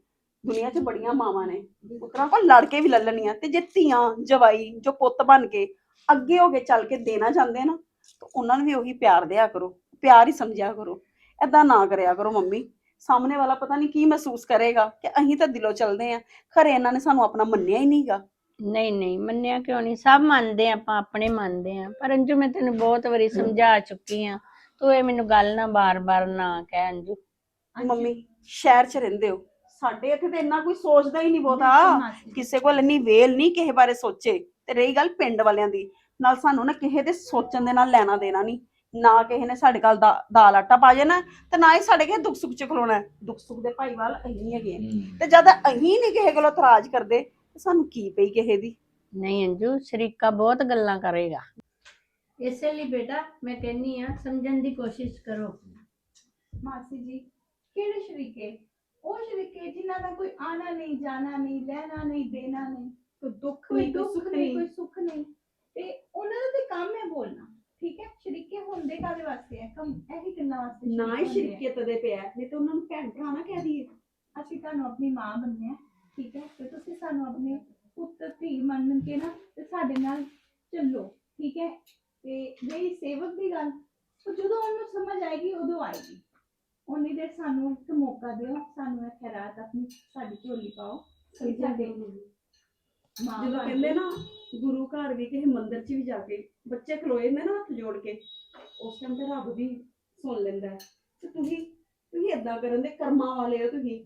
ਦੁਨੀਆ 'ਚ ਬੜੀਆਂ ਮਾਵਾਂ ਨੇ। ਪੁੱਤਰਾਂ ਕੋਲ ਲੜ ਕੇ ਵੀ ਲੈ ਲੈਣੀਆਂ ਤੇ ਜੇ ਧੀਆਂ ਜਵਾਈ ਜੋ ਪੁੱਤ ਬਣ ਕੇ ਅੱਗੇ ਹੋ ਕੇ ਚੱਲ ਕੇ ਦੇਣਾ ਚਾਹੁੰਦੇ ਨਾ ਤਾਂ ਉਹਨਾਂ ਨੂੰ ਵੀ ਉਹੀ ਪਿਆਰ ਦਿਆ ਕਰੋ ਪਿਆਰ ਹੀ ਸਮਝਿਆ ਕਰੋ। ਏਦਾਂ ਨਾ ਕਰਿਆ ਕਰੋ ਮੰਮੀ। ਸਾਹਮਣੇ ਵਾਲਾ ਪਤਾ ਨਹੀਂ ਕੀ ਮਹਿਸੂਸ ਕਰੇਗਾ ਕਿ ਅਸੀਂ ਤਾਂ ਦਿਲੋਂ ਚੱਲਦੇ ਆ ਖਰੇ ਇਹਨਾਂ ਨੇ ਸਾਨੂੰ ਆਪਣਾ ਮੰਨਿਆ ਹੀ ਨਹੀਂਗਾ। ਨਹੀਂ ਨਹੀਂ ਮੰਨਿਆ ਕਿਉਂ ਨਹੀਂ? ਸਭ ਮੰਨਦੇ ਆ ਆਪਾਂ ਆਪਣੇ ਮੰਨਦੇ ਆ ਪਰ ਅੰਜੂ ਮੈਂ ਤੈਨੂੰ ਬਹੁਤ ਵਾਰੀ ਸਮਝਾ ਚੁੱਕੀ ਆ ਤੂੰ ਇਹ ਮੈਨੂੰ ਗੱਲ ਨਾ ਬਾਰ-ਬਾਰ ਨਾ ਕਹਿ ਅੰਜੂ। ਮੰਮੀ ਸ਼ਹਿਰ 'ਚ ਰਹਿੰਦੇ ਹੋ। ਸਾਡੇ ਇੱਥੇ ਤੇ ਇੰਨਾ ਕੋਈ ਸੋਚਦਾ ਹੀ ਨਹੀਂ ਬਹੁਤਾ। ਮਾਸੀ ਜੀ। ਕਿਸੇ ਕੋਲ ਇੰਨੀ ਵੇਲ ਨਹੀਂ ਕਿਸੇ ਬਾਰੇ ਸੋਚੇ। ਤੇ ਰਹੀ ਗੱਲ ਪਿੰਡ ਵਾਲਿਆਂ ਦੀ। ਨਾਲ ਸਾਨੂੰ ਨਾ ਕਿਸੇ ਦੇ ਸੋਚਣ ਦੇ ਨਾਲ ਲੈਣਾ ਦੇਣਾ ਨਹੀਂ। ਨਾ ਕਿਸੇ ਨੇ ਸਾਡੇ ਕੋਲ ਦਾ- ਦਾਲ ਆਟਾ ਪਾ ਜਾਣਾ ਤੇ ਨਾ ਹੀ ਸਾਡੇ ਕਿਸੇ ਦੁੱਖ ਸੁੱਖ ਚ ਖਲੋਣਾ। ਹੈ। ਦੁੱਖ ਸੁੱਖ ਦੇ ਭਾਈਵਾਲ ਅਸੀਂ ਹੈਗੇ। ਤੇ ਜਦ ਅਸੀਂ ਨਹੀਂ ਕਿਸੇ ਕੋਲੋਂ ਇਤਰਾਜ਼ ਕਰਦੇ ਤੇ ਸਾਨੂੰ ਕੀ ਪਈ ਕਿਸੇ ਦੀ? ਨਹੀਂ ਅੰਜੂ ਸ਼ਰੀਕਾ ਬਹੁਤ ਗੱਲਾਂ ਕਰੇਗਾ। ਇਸੇ ਲਈ ਬੇਟਾ ਮੈਂ ਕਹਿੰਨੀ ਆ ਸਮਝਣ ਦੀ ਕੋਸ਼ਿਸ਼ ਕਰੋ। ਮਾਸੀ ਜੀ ਕਿਹੜੇ ਸ਼ਰੀਕੇ? ਉਹ ਸ਼ਰੀਕੇ ਜਿਨ੍ਹਾਂ ਦਾ ਕੋਈ ਆਣਾ ਨਹੀਂ ਜਾਣਾ ਨਹੀਂ ਲੈਣਾ ਨਹੀਂ ਦੇਣਾ ਨਹੀਂ ਕੋਈ ਦੁੱਖ ਕੋਈ ਨਹੀਂ ਕੋਈ ਦੁੱਖ ਸੁੱਖ ਨਹੀਂ। ਨਹੀਂ ਕੋਈ ਸੁੱਖ ਨਹੀਂ। ਤੇ ਉਹਨਾਂ ਦਾ ਤੇ ਕੰਮ ਹੈ ਬੋਲਣਾ ਠੀਕ ਹੈ? ਸ਼ਰੀਕੇ ਹੁੰਦੇ ਕਾਦੇ ਵਾਸਤੇ ਹੈ? ਕੰਮ ਇਹੀ ਗੱਲਾਂ ਵਾਸਤੇ ਨਾ ਹੀ ਸ਼ਰੀਕੇ ਹੁੰਦੇ ਆ। ਸ਼ਿਰਕਤ ਦੇ ਪਿਆ ਨਹੀਂ ਤੇ ਉਹਨਾਂ ਨੂੰ ਭੈਣ ਭਰਾ ਨਾ ਕਹਿ ਦਈਏ। ਅਸੀਂ ਤੁਹਾਨੂੰ ਆਪਣੀ ਮਾਂ ਮੰਨਿਆ ਠੀਕ ਹੈ? ਤੇ ਤੁਸੀਂ ਸਾਨੂੰ ਆਪਣੇ ਪੁੱਤ ਧੀ ਮੰਨ ਕੇ ਨਾ ਤੇ ਸਾਡੇ ਨਾਲ ਚੱਲੋ ਠੀਕ ਹੈ? ਤੇ ਜਿਹੜੀ ਸੇਵਕ ਦੀ ਗੱਲ ਉਹ ਜਦੋਂ ਉਹਨੂੰ ਸਮਝ ਆਏਗੀ ਉਦੋਂ ਆਏਗੀ। ਉਨੀ ਦੇਰ ਸਾਨੂੰ ਇੱਕ ਮੌਕਾ ਦਿਓ ਸਾਨੂੰ ਇਹ ਖੈਰਾਤ ਆਪਣੀ ਸਾਡੀ ਝੋਲੀ ਪਾਓ ਤੇ ਸਾਡੇ ਮਾਂ ਜਦੋਂ ਕਹਿੰਦੇ ਨਾ ਗੁਰੂ ਘਰ ਵੀ ਕਿਸੇ ਮੰਦਿਰ 'ਚ ਵੀ ਜਾ ਕੇ ਬੱਚੇ ਖਲੋਏ ਨੇ ਨਾ ਹੱਥ ਜੋੜ ਕੇ ਉਸ ਟਾਈਮ ਤੇ ਰੱਬ ਵੀ ਸੁਣ ਲੈਂਦਾ ਹੈ। ਤੇ ਤੁਸੀਂ ਤੁਸੀਂ ਏਦਾਂ ਕਰਨ ਦੇ ਕਰਮਾਂ ਵਾਲੇ ਹੋ ਤੁਸੀਂ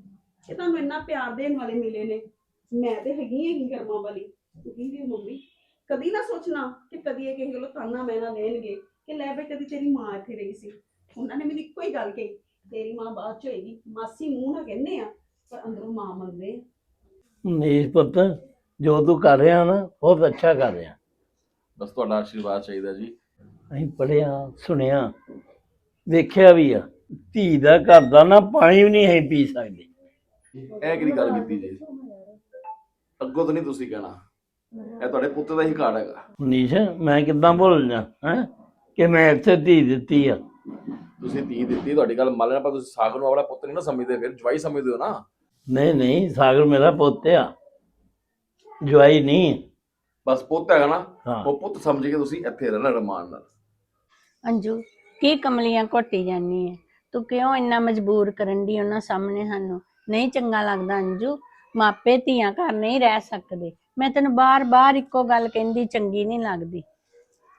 ਕਿ ਤੁਹਾਨੂੰ ਇੰਨਾ ਪਿਆਰ ਦੇਣ ਵਾਲੇ ਮਿਲੇ ਨੇ। ਮੈਂ ਤੇ ਹੈਗੀ ਹੈਗੀ ਕਰਮਾਂ ਵਾਲੀ। ਤੁਸੀਂ ਵੀ ਮੰਮੀ ਕਦੀ ਨਾ ਸੋਚਣਾ ਕਿ ਕਦੀ ਇਹ ਕਿਸੇ ਕੋਲੋਂ ਤਾਨਾ ਮੈਨਾ ਦੇਣਗੇ ਕਿ ਲੈ ਬਈ ਕਦੀ ਤੇਰੀ ਮਾਂ ਇੱਥੇ ਰਹੀ ਸੀ। ਉਹਨਾਂ ਨੇ ਮੈਨੂੰ ਇੱਕੋ ਹੀ ਗੱਲ ਕਹੀ ਤੇਰੀ ਮਾਂ ਬਾਅਦ ਚ ਹੋਏਗੀ। ਮਾਸੀ ਮੂੰਹ ਨਾਲ ਕਹਿੰਦੇ ਆ ਪਰ ਅੰਦਰੋਂ ਮਾਂ ਮੰਨਦੇ ਆ। ਨੀਸ਼ ਪੁੱਤ ਜੋ ਤੂੰ ਕਰ ਰਿਹਾ ਨਾ ਬਹੁਤ ਅੱਛਾ ਕਰ ਰਿਹਾ। ਬਸ ਤੁਹਾਡਾ ਆਸ਼ੀਰਵਾਦ ਚਾਹੀਦਾ ਜੀ। ਅਸੀਂ ਪੜਿਆ ਸੁਣਿਆ ਵੇਖਿਆ ਵੀ ਆ। ਧੀ ਦਾ ਘਰ ਦਾ ਨਾ ਪਾਣੀ ਵੀ ਨਹੀਂ ਅਸੀਂ ਪੀ ਸਕਦੇ। ਇਹ ਕਿਹੜੀ ਗੱਲ ਕੀਤੀ ਜੀ? ਅੱਗੋਂ ਤਾਂ ਨਹੀਂ ਤੁਸੀਂ ਕਹਿਣਾ। ਇਹ ਤੁਹਾਡੇ ਪੁੱਤ ਦਾ ਹੀ ਘਾੜ ਹੈਗਾ। ਨੀਸ਼ ਮੈਂ ਕਿੱਦਾਂ ਭੁੱਲ ਜਾ ਹੈ? ਕਿ ਮੈਂ ਇੱਥੇ ਧੀ ਦਿੱਤੀ ਆ। ਤੁਸੀਂ ਧੀ ਦਿੱਤੀ ਤੁਹਾਡੀ ਗੱਲ ਮੰਨ ਲੈਣਾ ਪਰ ਤੁਸੀਂ ਸਾਗਰ ਨੂੰ ਆਪਣਾ ਪੁੱਤ ਨਹੀਂ ਨਾ ਸਮਝਦੇ ਫਿਰ ਜਵਾਈ ਸਮਝਦੇ ਹੋ ਨਾ? ਨਹੀਂ ਨਹੀਂ ਸਾਗਰ ਮੇਰਾ ਪੁੱਤ ਆ। ਜਵਾਈ ਨਹੀਂ। ਬਸ ਪੁੱਤ ਹੈਗਾ ਨਾ ਹਾਂ। ਉਹ ਪੁੱਤ ਸਮਝ ਕੇ ਤੁਸੀਂ ਇੱਥੇ ਰਹਿਣਾ ਰਮਾਨ ਨਾਲ। ਅੰਜੂ ਕੀ ਕਮਲੀਆਂ ਘੋਟੀ ਜਾਨੀ ਹੈ ਤੂੰ ਕਿਉਂ ਇੰਨਾ ਮਜਬੂਰ ਕਰਨ ਦੀ ਉਹਨਾਂ ਸਾਹਮਣੇ ਸਾਨੂੰ? ਨਹੀਂ ਚੰਗਾ ਲੱਗਦਾ ਅੰਜੂ। ਮਾਪੇ ਧੀਆਂ ਘਰ ਨਹੀਂ ਰਹਿ ਸਕਦੇ। ਮੈਂ ਤੈਨੂੰ ਬਾਰ-ਬਾਰ ਇੱਕੋ ਗੱਲ ਕਹਿੰਦੀ ਚੰਗੀ ਨਹੀਂ ਲੱਗਦੀ।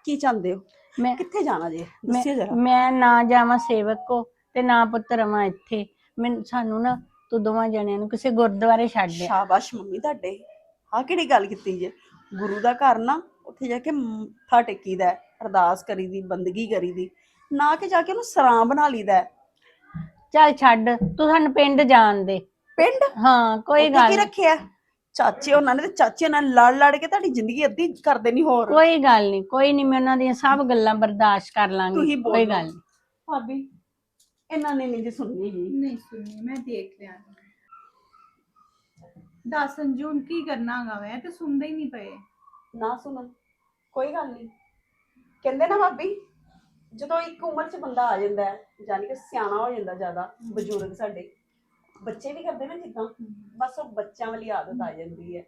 ਕੀ ਚਾਹੁੰਦੇ ਹੋ? ਮੈਂ ਕਿੱਥੇ ਜਾਣਾ ਜੇ? ਦੱਸਿਓ ਜਰਾ। ਮੈਂ ਨਾ ਜਾਵਾਂ ਸੇਵਕ ਕੋ ਤੇ ਨਾ ਪੁੱਤ ਰਵਾਂ ਇੱਥੇ। ਮੈਂ ਸਾਨੂੰ ਨਾ ਤੂੰ ਦੋਵਾਂ ਜਣਿਆਂ ਨੂੰ ਕਿਸੇ ਗੁਰਦੁਆਰੇ ਛੱਡ ਦੇ। ਸ਼ਾਬਾਸ਼ ਮੰਮੀ ਤੁਹਾਡੇ। ਆਹ ਕਿਹੜੀ ਗੱਲ ਕੀਤੀ ਜੇ? ਗੁਰੂ ਦਾ ਘਰ ਨਾ ਉੱਥੇ ਜਾ ਕੇ ਮੱਥਾ ਟੇਕੀਦਾ ਅਰਦਾਸ ਕਰੀਦੀ ਬੰਦਗੀ ਕਰੀਦੀ। ਨਾ ਕਿ ਜਾ ਕੇ ਉਹਨੂੰ ਸਰਾਂ ਬਣਾ ਲਈਦਾ। ਚੱਲ ਛੱਡ ਤੂੰ ਸਾਨੂੰ ਪਿੰਡ ਜਾਣ ਦੇ। ਪਿੰਡ? ਹਾਂ ਕੋਈ ਗੱਲ ਕੀ ਰੱਖਿਆ? ਚਾਚੇ ਉਹਨਾਂ ਨੇ ਤੇ ਚਾਚੇ ਨਾਲ ਲੜ ਲੜ ਕੇ ਤੁਹਾਡੀ ਜ਼ਿੰਦਗੀ ਅੱਧੀ ਕਰ ਦੇਣੀ ਹੋਰ। ਕੋਈ ਗੱਲ ਨਹੀਂ ਕੋਈ ਨਹੀਂ ਮੈਂ ਉਹਨਾਂ ਦੀਆਂ ਸਭ ਗੱਲਾਂ ਬਰਦਾਸ਼ਤ ਕਰ ਲਾਂਗੀ। ਤੁਸੀਂ ਬੋਲੋ। ਕੋਈ ਗੱਲ ਨੀ ਭਾਬੀ ਇਹਨਾਂ ਨੇ ਨਹੀਂ ਜੀ ਸੁਣਨੀ ਜੀ। ਨਹੀਂ ਸੁਣੀ ਮੈਂ ਦੇਖ ਲਿਆ। ਦੱਸ ਹੁਣ ਕੀ ਕਰਨਾਗਾ ਮੈਂ? ਤੇ ਸੁਣਦੇ ਹੀ ਨਹੀਂ ਪਏ। ਨਾ ਸੁਣਨ ਕੋਈ ਗੱਲ ਨਹੀਂ। ਕਹਿੰਦੇ ਨਾ ਭਾਬੀ ਜਦੋਂ ਇੱਕ ਉਮਰ 'ਚ ਬੰਦਾ ਆ ਜਾਂਦਾ ਹੈ ਯਾਨੀ ਕਿ ਸਿਆਣਾ ਹੋ ਜਾਂਦਾ ਜ਼ਿਆਦਾ ਬਜ਼ੁਰਗ ਸਾਡੇ ਬੱਚੇ ਵੀ ਕਰਦੇ ਨਾ ਜਿੱਦਾਂ ਬਸ ਉਹ ਬੱਚਿਆਂ ਵਾਲੀ ਆਦਤ ਆ ਜਾਂਦੀ ਹੈ।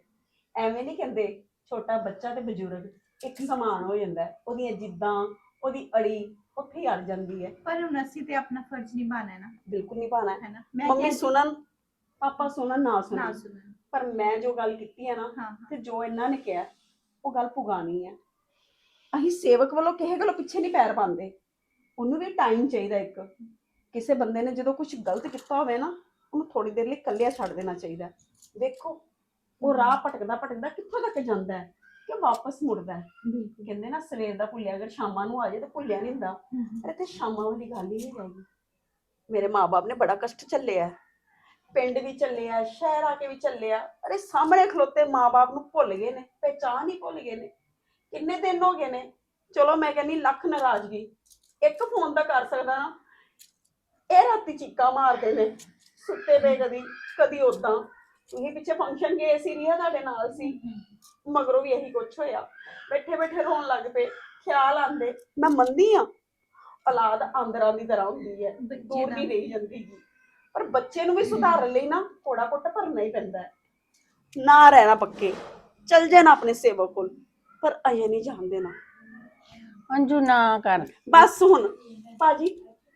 ਐਵੇਂ ਨਹੀਂ ਕਹਿੰਦੇ ਛੋਟਾ ਬੱਚਾ ਤੇ ਬਜ਼ੁਰਗ ਇੱਕ ਸਮਾਨ ਹੋ ਜਾਂਦਾ ਹੈ। ਉਹਦੀਆਂ ਜਿੱਦਾਂ ਉਹਦੀ ਅੜੀ ਉੱਥੇ ਹੀ ਅੜ ਜਾਂਦੀ ਹੈ। ਪਰ ਹੁਣ ਅਸੀਂ ਤੇ ਆਪਣਾ ਫਰਜ਼ ਨਿਭਾਣਾ ਹੈ ਨਾ। ਬਿਲਕੁਲ ਨਹੀਂ ਪਾਣਾ ਹੈ ਨਾ? ਮੈਂ ਮੰਮੀ ਕਹਿੰਦੀ- ਸੁਣਨ ਪਾਪਾ ਸੁਣਨ ਨਾ ਨਾ ਸੁਣਨ। ਸੁਣਨ ਪਰ ਮੈਂ ਜੋ ਗੱਲ ਕੀਤੀ ਹੈ ਨਾ ਹਾਂ ਤੇ ਜੋ ਇਹਨਾਂ ਨੇ ਕਿਹਾ ਉਹ ਗੱਲ ਪੁਗਾਣੀ ਹੈ। ਅਸੀਂ ਸੇਵਕ ਵੱਲੋਂ ਕਿਸੇ ਗੱਲੋਂ ਪਿੱਛੇ ਨਹੀਂ ਪੈਰ ਪਾਉਂਦੇ। ਉਹਨੂੰ ਵੀ ਟਾਈਮ ਚਾਹੀਦਾ ਇੱਕ। ਕਿਸੇ ਬੰਦੇ ਨੇ ਜਦੋਂ ਕੁਝ ਗਲਤ ਕੀਤਾ ਹੋਵੇ ਨਾ ਉਹਨੂੰ ਥੋੜੀ ਦੇਰ ਲਈ ਇਕੱਲਿਆ ਛੱਡ ਦੇਣਾ ਚਾਹੀਦਾ। ਦੇਖੋ ਉਹ ਰਾਹ ਭਟਕਦਾ ਭਟਕਦਾ ਕਿੱਥੋਂ ਤੱਕ ਜਾਂਦਾ ਹੈ ਕਿ ਵਾਪਸ ਮੁੜਦਾ ਹੈ। ਬਿਲਕੁਲ। ਕਹਿੰਦੇ ਨਾ ਸਵੇਰ ਦਾ ਭੁੱਲਿਆ ਅਗਰ ਸ਼ਾਮਾਂ ਨੂੰ ਆ ਜਾਏ ਤਾਂ ਭੁੱਲਿਆ ਨਹੀਂ ਹੁੰਦਾ। ਪਰ ਇੱਥੇ ਸ਼ਾਮਾਂ ਵਾਲੀ ਗੱਲ ਹੀ ਨਹੀਂ ਜਾਏਗੀ ਮੇਰੇ ਮਾਪੇ ਨੇ ਬੜਾ ਕਸ਼ਟ ਝੱਲਿਆ ਹੈ। ਪਿੰਡ ਵੀ ਝੱਲਿਆ ਸ਼ਹਿਰ ਆ ਕੇ ਵੀ ਝੱਲਿਆ ਅਰੇ ਸਾਹਮਣੇ ਖਲੋਤੇ ਮਾਪੇ ਨੂੰ ਭੁੱਲ ਗਏ ਨੇ ਪਹਿਚਾਨ ਹੀ ਭੁੱਲ ਗਏ ਨੇ। ਕਿੰਨੇ ਦਿਨ ਹੋ ਗਏ ਨੇ? ਚਲੋ ਮੈਂ ਕਹਿੰਨੀ ਲੱਖ ਨਾਰਾਜ਼ਗੀ। ਇੱਕ ਫੋਨ ਤਾਂ ਕਰ ਸਕਦਾ ਨਾ। ਇਹ ਰਾਤੀ ਚੀਕਾਂ ਮਾਰਦੇ ਨੇ। ਸੁੱਤੇ ਪਏ ਕਦੀ ਕਦੀ ਉਦਾਂ ਤੁਸੀਂ ਪਿੱਛੇ ਫੰਕਸ਼ਨ ਗਏ ਸੀ ਰੀਆ ਤੁਹਾਡੇ ਨਾਲ ਸੀ। ਮਗਰੋਂ ਵੀ ਇਹੀ ਕੁਛ ਹੋਇਆ। ਬੈਠੇ ਬੈਠੇ ਰੋਣ ਲੱਗ ਪਏ। ਖਿਆਲ ਆਂਦੇ ਮੈਂ ਮੰਨਦੀ ਆ ਔਲਾਦ ਆਂਦਰਾਂ ਦੀ ਤਰ੍ਹਾਂ ਹੁੰਦੀ ਹੈ। ਦੂਰ ਨਹੀਂ ਰਹੀ ਜਾਂਦੀ ਗੀ। ਪਰ ਬੱਚੇ ਨੂੰ ਵੀ ਸੁਧਾਰਨ ਲਈ ਨਾ ਥੋੜਾ ਘੁੱਟ ਭਰਨਾ ਹੀ ਪੈਂਦਾ ਹੈ। ਨਾ ਰਹਿਣਾ ਪੱਕੇ। ਚਲ ਜਾਣਾ ਆਪਣੇ ਸੇਵਕ ਕੋਲ। ਪਰ ਅਜੇ ਨਹੀਂ ਜਾਣ ਦੇਣਾ। ਅੰਜੂ ਨਾ ਕਰ। ਬਸ ਹੁਣ। ਭਾਜੀ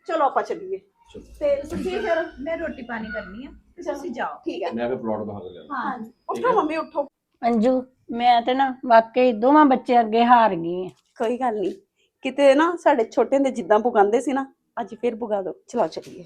ਚਲੋ ਆਪਾਂ ਚੱਲੀਏ। ਚਲੋ। ਤੇ ਤੁਸੀਂ ਫਿਰ ਮੈਂ ਰੋਟੀ ਪਾਣੀ ਕਰਨੀ ਆ ਤੇ ਤੁਸੀਂ ਜਾਓ। ਠੀਕ ਹੈ। ਮੈਂ ਫਿਰ ਪਲਾਟ ਬਣਾ ਕੇ ਲਿਆ ਹਾਂ ਉੱਠੋ ਮੰਮੀ ਉੱਠੋ। ਅੰਜੂ ਮੈਂ ਤੇ ਨਾ ਵਾਕਈ ਦੋਵਾਂ ਬੱਚੇ ਅੱਗੇ ਹਾਰ ਗਈ ਆਂ। ਕੋਈ ਗੱਲ ਨਹੀਂ। ਕਿਤੇ ਨਾ ਸਾਡੇ ਛੋਟੇ ਹੁੰਦੇ ਜਿੱਦਾਂ ਪੁਗਾਉਂਦੇ ਸੀ ਨਾ ਅੱਜ ਫਿਰ ਪੁਗਾ ਦੋ ਚਲੋ ਚੱਲੀਏ।